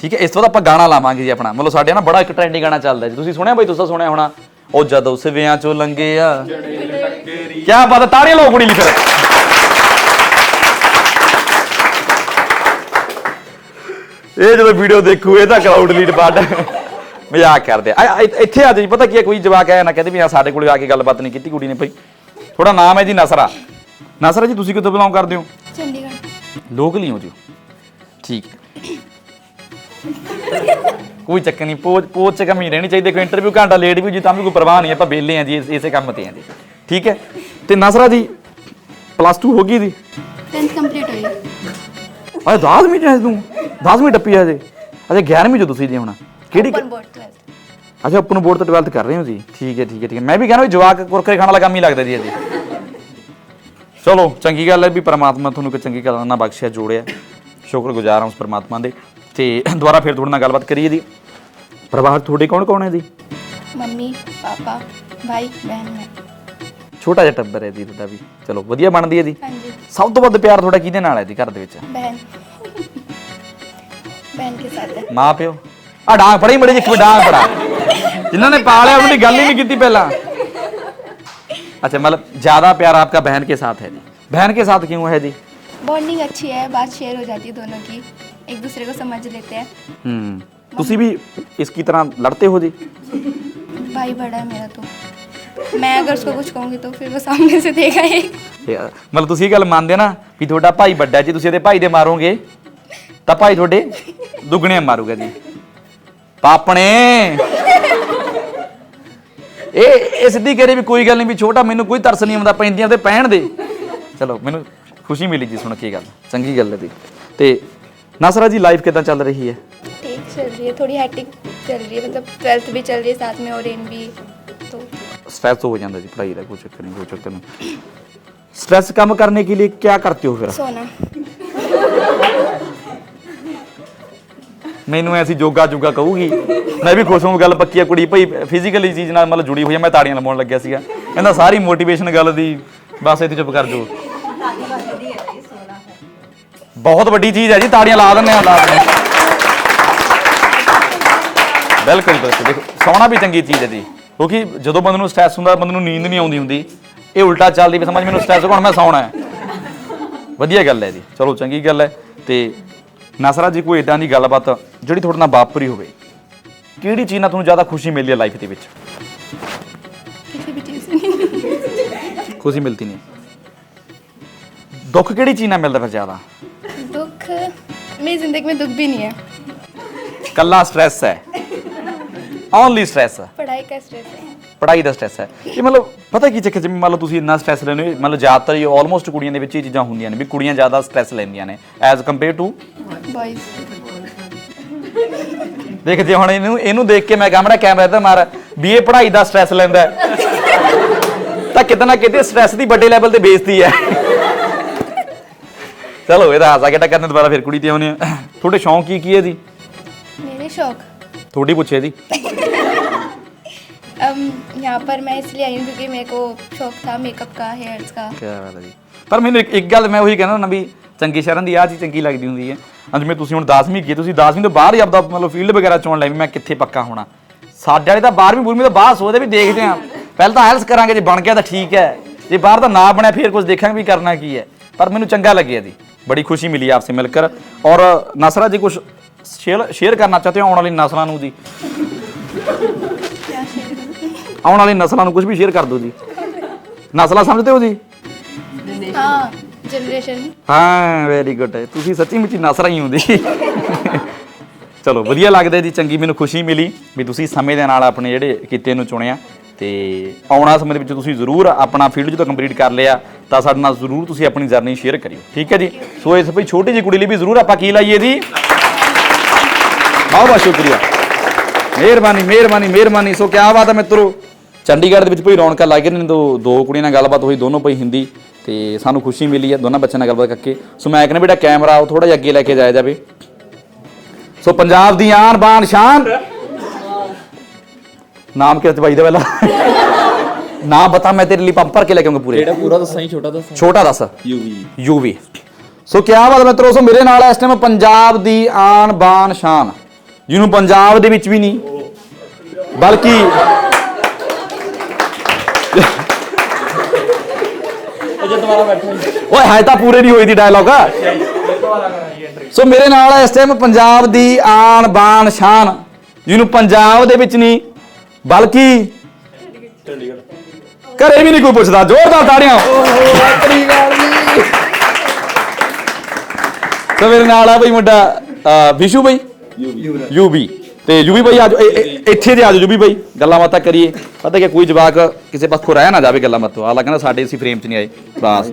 Speaker 1: ਠੀਕ ਹੈ ਇਸ ਤੋਂ ਬਾਅਦ ਆਪਾਂ ਗਾਣਾ ਲਾਵਾਂਗੇ ਜੀ ਆਪਣਾ। ਮਤਲਬ ਸਾਡੇ ਨਾਲ ਬੜਾ ਇੱਕ ਟ੍ਰੈਂਡਿੰਗ ਗਾਣਾ ਚੱਲਦਾ ਜੀ। ਤੁਸੀਂ ਸੁਣਿਆ ਬਾਈ ਤੁਸੀਂ ਸੁਣਿਆ ਹੋਣਾ। ਉਹ ਜਦੋਂ ਸਿਵਿਆਂ ਚੋਂ ਲੰਗੇ ਆ ਕੀ ਬਾਤ ਹੈ ਤਾੜੀਆਂ ਲਓ ਕੁੜੀ ਲਈ ਫਿਰ। ਇਹ ਜਦੋਂ ਵੀਡੀਓ ਦੇਖੂ ਇਹ ਤਾਂ ਕਲਾਉਡ ਡਿਲੀਟ ਪਾਰਟ ਮਜ਼ਾਕ ਕਰਦੇ ਆ। ਇੱਥੇ ਆ ਜੀ ਪਤਾ ਕੀ ਹੈ ਕੋਈ ਜਵਾਕ ਆਇਆ ਨਾ ਕਹਿੰਦੇ ਵੀ ਆ ਸਾਡੇ ਕੋਲੇ ਆ ਕੇ ਗੱਲਬਾਤ ਨਹੀਂ ਕੀਤੀ ਕੁੜੀ ਨੇ ਭਾਈ ਥੋੜਾ ਨਾਮ ਹੈ ਜੀ ਨਸਰਾ। ਨਸਰਾ ਜੀ ਤੁਸੀਂ ਕਿੱਥੋਂ ਬਿਲੋਂਗ ਕਰਦੇ ਹੋ?
Speaker 3: ਚੰਡੀਗੜ੍ਹ।
Speaker 1: ਲੋਕਲ ਹੋ ਜੀ। ਠੀਕ। ਕੋਈ ਚੱਕਰ ਨਹੀਂ ਪੋਚ ਪੋਚ ਚ ਕਮੀ ਰਹਿਣੀ ਚਾਹੀਦੀ ਕੋਈ ਇੰਟਰਵਿਊ ਘੰਟਾ ਲੇਟ ਵੀ ਜੀ ਤਾਂ ਵੀ ਕੋਈ ਪਰਵਾਹ ਨਹੀਂ ਆਪਾਂ ਬੇਲੇ ਆ ਜੀ ਇਸੇ ਕੰਮ ਤੇ ਆ ਜੀ। ਠੀਕ ਹੈ? ਤੇ ਨਸਰਾ ਜੀ ਪਲੱਸ 2 ਹੋ ਗਈ ਦੀ
Speaker 3: 10th ਕੰਪਲੀਟ ਹੋਈ।
Speaker 1: ਅਰੇ 10 ਮਿੰਟ ਹੈ ਤੂੰ। 10 ਮਿੰਟ ਟੱਪੀ ਹੈ ਜੇ ਅਜੇ 11ਵੀਂ ਜੋ ਤੁਸੀਂ ਜੀ ਹੁਣ। ਕਿਹੜੀ
Speaker 3: ਓਪਨ ਬੋਰਡ 12th
Speaker 1: ਅੱਛਾ ਆਪਨ ਬੋਰਡ ਤੋਂ 12th ਕਰ ਰਹੇ ਹੋ ਜੀ। ਠੀਕ ਹੈ ਠੀਕ ਹੈ ਠੀਕ ਹੈ। ਮੈਂ ਵੀ ਕਹਿਣਾ ਵੀ ਜਵਾਕ ਕੁਰਕਰੇ ਖਾਣ ਵਾਲਾ ਕੰਮ ਹੀ ਲੱਗਦਾ ਜੀ ਅਜੇ। ਚਲੋ ਚੰਗੀ ਗੱਲ ਹੈ ਵੀ ਪ੍ਰਮਾਤਮਾ ਤੁਹਾਨੂੰ ਇੱਕ ਚੰਗੀ ਕਲਾ ਬਖਸ਼ਿਆ ਜੋੜਿਆ। ਸ਼ੁਕਰਗੁਜ਼ਾਰ ਹਾਂ ਉਸ ਪ੍ਰਮਾਤਮਾ ਦੇ। ਤੇ ਦੁਬਾਰਾ ਫਿਰ ਤੁਹਾਡੇ ਨਾਲ ਗੱਲਬਾਤ ਕਰੀਏ ਜੀ ਪਰਿਵਾਰ 'ਚ ਤੁਹਾਡੇ ਕੌਣ ਕੌਣ ਹੈ ਜੀ
Speaker 3: मम्मी पापा भाई बहन मैं
Speaker 1: ਛੋਟਾ ਜਿਹਾ ਟੱਬਰ ਹੈ ਜੀ ਤੁਹਾਡਾ ਵੀ ਚਲੋ ਵਧੀਆ ਬਣਦੀ ਹੈ ਜੀ
Speaker 3: हाँ जी
Speaker 1: ਸਭ ਤੋਂ ਵੱਧ ਪਿਆਰ ਤੁਹਾਡਾ ਕਿਹਦੇ ਨਾਲ ਹੈ ਜੀ ਘਰ ਦੇ ਵਿੱਚ
Speaker 3: बहन बहन के साथ है
Speaker 1: ਮਾਂ ਪਿਓ ਆ ਡਾਂਗ ਫੜੀ ਮੜੀ ਇੱਕ ਵੀ ਡਾਂਗ ਫੜਾ ਜਿਨ੍ਹਾਂ ਨੇ ਪਾਲਿਆ ਉਹਨਾਂ ਦੀ ਗੱਲ ਹੀ ਨਹੀਂ ਕੀਤੀ ਪਹਿਲਾਂ अच्छा मतलब ज्यादा प्यार आपका बहन के साथ है जी बहन के साथ क्यों है जी
Speaker 3: बॉन्डिंग अच्छी है बात शेयर हो जाती है दोनों की एक दूसरे को समझ लेते हैं
Speaker 1: हम्म ਤੁਸੀਂ ਵੀ इसकी तरह लड़ते हो जी
Speaker 3: भाई बड़ा है मेरा तो मैं अगर उसको कुछ कहूँगी तो फिर वो सामने से देगा ही
Speaker 1: ਤੇ, ਅ, ਮਤਲਬ ਤੁਸੀਂ ਇਹ ਗੱਲ ਮੰਨਦੇ ਨਾ ਵੀ ਤੁਹਾਡਾ ਭਾਈ ਵੱਡਾ ਜੀ ਤੁਸੀਂ ਇਹਦੇ ਭਾਈ ਦੇ ਮਾਰੋਗੇ ਤਾਂ ਭਾਈ ਤੁਹਾਡੇ ਦੁੱਗਣੇ ਮਾਰੂਗਾ ਜੀ ਪਾਪਣੇ ਇਹ ਇਹ ਸਿੱਧੀ ਕਰੇ ਵੀ ਕੋਈ ਗੱਲ ਨਹੀਂ ਵੀ ਛੋਟਾ ਮੈਨੂੰ ਕੋਈ ਤਰਸ ਨਹੀਂ ਆਉਂਦਾ ਪੈਂਦੀਆਂ ਤੇ ਪਹਿਣ ਦੇ ਚਲੋ ਮੈਨੂੰ ਖੁਸ਼ੀ ਮਿਲੀ ਜੀ ਸੁਣ ਕੇ ਗੱਲ ਚੰਗੀ ਗੱਲ ਹੈ ਜੀ ਤੇ ਨਸਰਾ ਜੀ ਲਾਈਫ ਕਿਦਾਂ ਚੱਲ ਰਹੀ ਹੈ
Speaker 3: ठीक चल रही है थोड़ी हैटिक चल रही है मतलब ट्वेल्थ भी चल रही है साथ में और एन भी तो
Speaker 1: स्ट्रेस हो ਜਾਂਦਾ ਜੀ ਪੜ੍ਹਾਈ ਦਾ ਕੋਈ ਚੱਕਰ ਨਹੀਂ ਕੋਈ ਚੱਕਰ ਨਹੀਂ स्ट्रेस कम करने के लिए क्या करते हो फिर
Speaker 3: सोना
Speaker 1: ਮੈਨੂੰ ਐਸੀ ਜੋਗਾ ਜੋਗਾ ਕਹੂਗੀ ਮੈਂ ਵੀ ਖੁਸ਼ ਹਾਂ ਗੱਲ ਪੱਕੀ ਆ ਕੁੜੀ ਭਈ ਫਿਜ਼ੀਕਲੀ ਚੀਜ਼ ਨਾਲ ਮਤਲਬ ਜੁੜੀ ਹੋਈ ਆ ਮੈਂ ਤਾੜੀਆਂ ਲਵਾਉਣ ਲੱਗਿਆ ਸੀਗਾ ਕਹਿੰਦਾ ਸਾਰੀ ਮੋਟੀਵੇਸ਼ਨ ਗੱਲ ਦੀ ਬਸ ਇੱਥੇ ਚੁੱਪ ਕਰ ਜੋ ਬਹੁਤ ਵੱਡੀ ਚੀਜ਼ ਹੈ ਜੀ ਤਾੜੀਆਂ ਲਾ ਦਿੰਦੇ ਆ ਲਾ ਦਿੰਦੇ ਬਿਲਕੁਲ ਬਿਲਕੁਲ। ਦੇਖੋ ਸੌਣਾ ਵੀ ਚੰਗੀ ਚੀਜ਼ ਹੈ ਜੀ। ਕਿਉਂਕਿ ਜਦੋਂ ਬੰਦੇ ਨੂੰ ਸਟ੍ਰੈਸ ਹੁੰਦਾ ਬੰਦੇ ਨੂੰ ਨੀਂਦ ਨਹੀਂ ਆਉਂਦੀ ਹੁੰਦੀ। ਇਹ ਉਲਟਾ ਚੱਲਦੀ ਵੀ ਸਮਝ ਮੈਨੂੰ ਸਟ੍ਰੈਸ ਹੋਣਾ ਮੈਂ ਸੌਣਾ ਹੈ। ਵਧੀਆ ਗੱਲ ਹੈ ਜੀ। ਚਲੋ ਚੰਗੀ ਗੱਲ ਹੈ। ਤੇ ਨਸਰਾ ਜੀ ਕੋਈ ਇਦਾਂ ਦੀ ਗੱਲਬਾਤ ਜਿਹੜੀ ਤੁਹਾਡੇ ਨਾਲ ਵਾਪਰੀ ਹੋਵੇ ਕਿਹੜੀ ਚੀਜ਼ ਨਾਲ ਤੁਹਾਨੂੰ ਜ਼ਿਆਦਾ ਖੁਸ਼ੀ ਮਿਲਦੀ ਹੈ ਲਾਈਫ ਦੇ ਵਿੱਚ?
Speaker 3: ਕਿਸੇ ਵੀ ਚੀਜ਼ ਨਹੀਂ।
Speaker 1: ਖੁਸ਼ੀ ਮਿਲਦੀ ਨਹੀਂ। ਦੁੱਖ ਕਿਹੜੀ ਚੀਜ਼ ਨਾਲ ਮਿਲਦਾ ਫਿਰ ਜ਼ਿਆਦਾ
Speaker 3: दुख मेरी ज़िंदगी में दुख भी नहीं है
Speaker 1: ਕੱਲਾ ਸਟ੍ਰੈਸ ਹੈ ਓਨਲੀ ਸਟ੍ਰੈਸ
Speaker 3: पढ़ाई का स्ट्रेस है
Speaker 1: ਪੜਾਈ ਦਾ ਸਟ੍ਰੈਸ ਹੈ ਇਹ ਮਤਲਬ ਪਤਾ ਕੀ ਚੱਕਰ ਜਿਵੇਂ ਮੰਨ ਲਓ ਤੁਸੀਂ ਇੰਨਾ ਸਟ੍ਰੈਸ ਲੈਂਦੇ ਹੋ ਮਤਲਬ ਜ਼ਿਆਦਾਤਰ ਇਹ ਆਲਮੋਸਟ ਕੁੜੀਆਂ ਦੇ ਵਿੱਚ ਇਹ ਚੀਜ਼ਾਂ ਹੁੰਦੀਆਂ ਨੇ ਵੀ ਕੁੜੀਆਂ ਜ਼ਿਆਦਾ ਸਟ੍ਰੈਸ ਲੈਂਦੀਆਂ ਨੇ ਐਜ਼ ਕੰਪੇਅਰ ਟੂ
Speaker 3: बॉयज़
Speaker 1: ਦੇਖ ਜੇ ਹੁਣ ਇਹਨੂੰ ਇਹਨੂੰ ਦੇਖ ਕੇ ਮੈਂ ਕੈਮਰਾ ਕੈਮਰਾ ਤੇ ਮਾਰ ਵੀ ਇਹ ਪੜ੍ਹਾਈ ਦਾ ਸਟ੍ਰੈਸ ਲੈਂਦਾ ਹੈ। ਤਾਂ ਕਿਤੇ ਨਾ ਕਿਤੇ ਸਟ੍ਰੈਸ ਦੀ ਵੱਡੇ ਲੈਵਲ ਤੇ ਬੇਇੱਜ਼ਤੀ ਹੈ ਚਲੋ ਇਹਦਾ ਹਾਸਾ ਕਿਹੜਾ ਕਰਨ ਦੁਬਾਰਾ ਫਿਰ ਕੁੜੀ ਤੇ ਆਉਨੇ ਆ ਤੁਹਾਡੇ ਸ਼ੌਂਕ ਕੀ ਕੀ ਹੈ ਜੀ
Speaker 3: मेरे शौक
Speaker 1: ਤੁਹਾਡੀ ਪੁੱਛੇ ਜੀ
Speaker 3: अब यहाँ पर मैं इसलिए आई हूँ क्योंकि मेरे को शौक था मेकअप का हेयर्स का
Speaker 1: ਕੀ ਬਾਤ ਹੈ ਜੀ ਪਰ ਮੈਨੂੰ ਇੱਕ ਇੱਕ ਗੱਲ ਮੈਂ ਉਹੀ ਕਹਿੰਦਾ ਨਾ ਵੀ ਚੰਗੀ ਸ਼ਹਿਰਾਂ ਦੀ ਆਹ ਚੀਜ਼ ਚੰਗੀ ਲੱਗਦੀ ਹੁੰਦੀ ਹੈ ਅੱਜ ਜਿਵੇਂ ਤੁਸੀਂ ਹੁਣ 10ਵੀਂ ਕੀ ਤੁਸੀਂ 10ਵੀਂ ਤੋਂ ਬਾਹਰ ਹੀ ਆਪਦਾ ਮਤਲਬ ਫੀਲਡ ਵਗੈਰਾ ਚੁਣ ਲੈ ਵੀ ਮੈਂ ਕਿੱਥੇ ਪੱਕਾ ਹੋਣਾ ਸਾਡੇ ਵਾਲੇ ਤਾਂ 12ਵੀਂ ਬੁਰਵੀਂ ਤੋਂ ਬਾਅਦ ਸੋਚਦੇ ਵੀ ਦੇਖਦੇ ਆ ਪਹਿਲਾਂ ਤਾਂ ਹੈਲਸ ਕਰਾਂਗੇ ਜੇ ਬਣ ਗਿਆ ਤਾਂ ਠੀਕ ਹੈ ਜੇ ਬਾਹਰ ਦਾ ਨਾ ਬਣਿਆ ਫਿਰ ਕੁਝ ਦੇਖਾਂਗੇ ਵੀ ਕਰਨਾ ਕੀ ਹੈ ਪਰ ਮੈਨੂੰ ਚੰਗਾ ਲੱਗਿਆ ਜੀ ਬੜੀ ਖੁਸ਼ੀ ਮਿਲੀ आपसे ਮਿਲ और नासरा जी कुछ शेयर शेयर करना चाहते हो ਆਉਣ ਵਾਲੀ ਨਸਲਾਂ ਨੂੰ ਜੀ? ਆਉਣ ਵਾਲੀ ਨਸਲਾਂ ਨੂੰ ਕੁਝ ਵੀ ਸ਼ੇਅਰ ਕਰ ਦਿਓ ਜੀ। ਨਸਲਾ ਸਮਝਦੇ ਹੋ ਜੀ? ਹਾਂ ਵੈਰੀ ਗੁੱਡ ਤੁਸੀਂ ਸੱਚੀ ਮੁੱਚੀ ਨਸਰਾ ਹੀ ਹੁੰਦੀ ਚਲੋ ਵਧੀਆ ਲੱਗਦਾ ਜੀ ਚੰਗੀ ਮੈਨੂੰ ਖੁਸ਼ੀ ਮਿਲੀ ਵੀ ਤੁਸੀਂ ਸਮੇਂ ਦੇ ਨਾਲ ਆਪਣੇ ਜਿਹੜੇ ਕਿਤੇ ਨੂੰ ਚੁਣਿਆ। ਤੇ ਆਉਣਾ ਸਮੇਂ ਦੇ ਵਿੱਚ ਤੁਸੀਂ ਜ਼ਰੂਰ ਆਪਣਾ ਫੀਲਡ ਜਦੋਂ ਕੰਪਲੀਟ ਕਰ ਲਿਆ, ਤਾਂ ਸਾਡੇ ਨਾਲ ਜ਼ਰੂਰ ਤੁਸੀਂ ਆਪਣੀ ਜਰਨੀ ਸ਼ੇਅਰ ਕਰਿਓ। ਠੀਕ ਹੈ ਜੀ? ਸੋ ਇਸ ਭਈ ਛੋਟੀ ਜਿਹੀ ਕੁੜੀ ਲਈ ਵੀ ਜ਼ਰੂਰ ਆਪਾਂ ਕੀ ਲਾਈਏ ਜੀ? ਬਹੁਤ ਬਹੁਤ ਸ਼ੁਕਰੀਆ। ਮਿਹਰਬਾਨੀ ਮਿਹਰਬਾਨੀ ਮਿਹਰਬਾਨੀ। ਸੋ ਕਿਆ ਬਾਤ ਹੈ ਮਿੱਤਰੋ। ਚੰਡੀਗੜ੍ਹ ਦੇ ਵਿੱਚ ਭਈ ਰੌਣਕਾਂ ਲੱਗ ਰਹੀਆਂ ਨੇ, ਦੋ ਦੋ ਕੁੜੀਆਂ ਨਾਲ ਗੱਲਬਾਤ ਹੋਈ, ਦੋਨੋਂ ਭਈ ਹਿੰਦੀ, ਤੇ ਸਾਨੂੰ ਖੁਸ਼ੀ ਮਿਲੀ ਹੈ, ਦੋਨਾਂ ਬੱਚਿਆਂ ਨਾਲ ਗੱਲਬਾਤ ਕਰਕੇ। ਸੋ ਮੈਂ ਕਹਿੰਦਾ ਬੇਟਾ, ਕੈਮਰਾ ਉਹ ਥੋੜਾ ਜਿਹਾ ਅੱਗੇ ਲੈ ਕੇ ਜਾਇਆ ਜਾਵੇ। ਸੋ ਪੰਜਾਬ ਦੀ ਆਨ ਬਾਨ ਸ਼ਾਨ। ਨਾਮ ਕਿਸ ਭਾਈ ਦਾ ਪਹਿਲਾਂ? ਨਾਮ ਬਤਾ ਮੈਂ ਤੇਰੇ ਲਈ ਪੰਪ ਭਰ ਕੇ ਲੈ ਕੇ ਆਉਂਗਾ ਪੂਰੇ।
Speaker 4: ਜਿਹੜਾ ਪੂਰਾ ਦੱਸਾਂ ਹੀ ਛੋਟਾ ਦੱਸਾਂ।
Speaker 1: ਛੋਟਾ ਦੱਸ।
Speaker 4: ਯੂਵੀ
Speaker 1: ਯੂਵੀ ਸੋ ਕਿਆ ਬਾਤ ਹੈ ਮਿੱਤਰੋ ਸੋ ਮੇਰੇ ਨਾਲ ਇਸ ਟਾਈਮ ਪੰਜਾਬ ਦੀ ਆਨ ਬਾਨ ਸ਼ਾਨ। ਜਿਹਨੂੰ ਪੰਜਾਬ ਦੇ ਵਿੱਚ ਵੀ ਨਹੀਂ ਬਲਕਿ ਓਏ ਹੈ ਤਾਂ ਪੂਰੇ ਨਹੀਂ ਹੋਈ ਦੀ ਡਾਇਲੌਗ ਸੋ ਮੇਰੇ ਨਾਲ ਇਸ ਟਾਈਮ ਪੰਜਾਬ ਦੀ ਆਨ ਬਾਨ ਸ਼ਾਨ ਜਿਹਨੂੰ ਪੰਜਾਬ ਦੇ ਵਿੱਚ ਨਹੀਂ ਬਲਕਿ ਘਰੇ ਵੀ ਨਹੀਂ ਕੋਈ ਪੁੱਛਦਾ ਜ਼ੋਰਦਾਰ ਤਾੜੀਆਂ। ਸੋ ਮੇਰੇ ਨਾਲ ਆ ਬਈ ਮੁੰਡਾ ਵਿਸ਼ੂ ਬਈ। ਯੂਬੀ ਤੇ ਯੂਬੀ ਬਈ ਆਜੋ ਇੱਥੇ ਦੇ ਆਜੋ ਯੂਬੀ ਬਈ ਗੱਲਾਂ ਬਾਤਾਂ ਕਰੀਏ। ਪਤਾ ਕਿ ਕੋਈ ਜਵਾਕ ਕਿਸੇ ਪਾਸੋਂ ਰਹਿ ਨਾ ਜਾਵੇ ਗੱਲਾਂ ਬਾਤਾਂ। ਆਲਾ ਕਹਿੰਦਾ ਸਾਡੇ ਅਸੀਂ ਫਰੇਮ 'ਚ ਨਹੀਂ ਆਏ ਬਸ।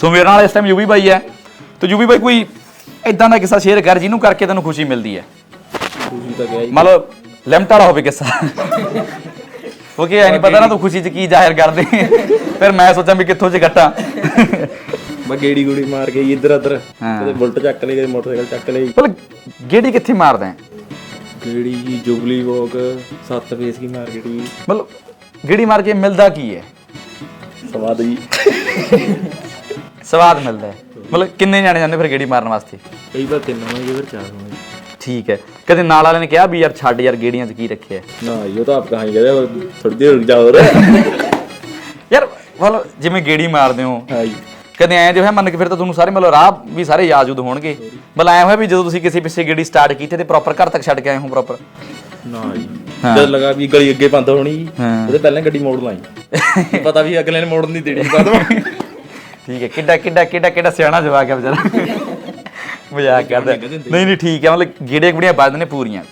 Speaker 1: ਸੋ ਮੇਰੇ ਨਾਲ ਇਸ ਟਾਈਮ ਯੂਬੀ ਬਾਈ ਹੈ। ਤੇ ਯੂਬੀ ਬਾਈ ਕੋਈ ਇਦਾਂ ਦਾ ਕਿੱਸਾ ਸ਼ੇਅਰ ਕਰ ਜਿਹਨੂੰ ਕਰਕੇ ਤੈਨੂੰ ਖੁਸ਼ੀ ਮਿਲਦੀ ਹੈ। ਮਤਲਬ ਲਿਮਟ ਵਾਲਾ ਹੋਵੇ ਕਿੱਸਾ ਕਿਉਂਕਿ ਐ ਨਹੀਂ ਪਤਾ ਨਾ ਤੂੰ ਖੁਸ਼ੀ 'ਚ ਕੀ ਜ਼ਾਹਿਰ ਕਰਦੇ ਫਿਰ ਮੈਂ ਸੋਚਾਂ ਵੀ ਕਿੱਥੋਂ 'ਚ ਗੱਟਾਂ
Speaker 4: ਮੈਂ ਗੇੜੀ ਗੂੜੀ ਮਾਰ ਕੇ ਇੱਧਰ ਉੱਧਰ
Speaker 1: ਹਾਂ।
Speaker 4: ਕਦੇ ਬੁਲਟ ਚੱਕ ਲਈ ਕਦੇ ਮੋਟਰਸਾਈਕਲ ਚੱਕ ਲਈ
Speaker 1: ਮਤਲਬ ਗੇੜੀ ਕਿੱਥੇ ਮਾਰਦਾ ਹੈ
Speaker 4: ਗੇੜੀ ਜੀ ਜੁਬਲੀ ਵੋਕ ਸੱਤ ਫੇਸ ਕੀ ਮਾਰਕੀਟ ਜੀ
Speaker 1: ਮਤਲਬ ਗੇੜੀ ਮਾਰ ਕੇ ਮਿਲਦਾ ਕੀ ਹੈ
Speaker 4: ਸਵਾਦ ਜੀ
Speaker 1: ਸਵਾਦ ਮਿਲਦਾ ਹੈ ਮਤਲਬ ਕਿੰਨੇ ਜਾਣੇ ਜਾਂਦੇ ਫਿਰ ਗੇੜੀ ਮਾਰਨ ਵਾਸਤੇ
Speaker 4: ਕਈ ਵਾਰ ਤਿੰਨ ਹੋਣਗੇ ਫਿਰ ਚਾਰ ਹੋਣਗੇ
Speaker 1: ਠੀਕ ਹੈ। ਕਦੇ ਨਾਲ ਵਾਲੇ ਨੇ ਕਿਹਾ ਵੀ ਯਾਰ ਛੱਡ ਯਾਰ ਗੇੜੀਆਂ 'ਚ ਕੀ ਰੱਖਿਆ? ਹੈ?
Speaker 4: ਨਾ ਜੀ ਉਹ ਤਾਂ ਆਪ ਕਹਾਂ ਕਹਦੇ ਥੋੜੀ ਦੇਰ ਰੁਕ ਜਾਓ ਹੋਰ।
Speaker 1: ਯਾਰ ਮਤਲਬ ਜਿਵੇਂ ਗੇੜੀ ਮਾਰਦੇ ਹੋ।
Speaker 4: ਹਾਂ ਜੀ
Speaker 1: ਕਦੇ ਐਂ ਜੋ ਹੈ ਮੰਨ ਕੇ ਫਿਰ ਤਾਂ ਤੁਹਾਨੂੰ ਸਾਰੇ ਮਤਲਬ ਰਾਹ ਵੀ ਸਾਰੇ ਯਾਦਜੂਦ ਹੋਣਗੇ। ਬਲ ਐਂ ਹੋਇਆ ਵੀ ਜਦੋਂ ਤੁਸੀਂ ਕਿਸੇ ਪਿੱਛੇ ਗੇੜੀ ਸਟਾਰਟ ਕੀਤੀ ਤੇ ਪ੍ਰੋਪਰ ਘਰ ਤੱਕ ਛੱਡ ਕੇ ਆਏ ਹੋ ਪ੍ਰੋਪਰ
Speaker 4: ਨਾ ਜੀ। ਜਦ ਲਗਾ ਵੀ ਗਲੀ ਅੱਗੇ ਬੰਦ ਹੋਣੀ। ਜੀ
Speaker 1: ਹਾਂ।
Speaker 4: ਉਹਦੇ ਪਹਿਲਾਂ ਗੱਡੀ ਮੋੜ ਲਾਈ। ਪਤਾ ਵੀ ਅਗਲੇ ਨੇ ਮੋੜਨ ਨਹੀਂ ਦੇਣੀ ਬਾਅਦ ਵਿੱਚ।
Speaker 1: ਠੀਕ ਹੈ ਕਿੱਡਾ ਕਿੱਡਾ ਕਿੱਡਾ ਕਿੱਡਾ ਸਿਆਣਾ ਜਵਾਕ ਹੈ ਵਿਚਾਰਾ। ਮਜ਼ਾਕ ਕਰਦਾ। ਨਹੀਂ ਨਹੀਂ ਠੀਕ ਹੈ ਮਤਲਬ ਗੇੜੇ ਗੁੜੀਆਂ ਵੱਜਦੇ ਨੇ ਪੂਰੀਆਂ।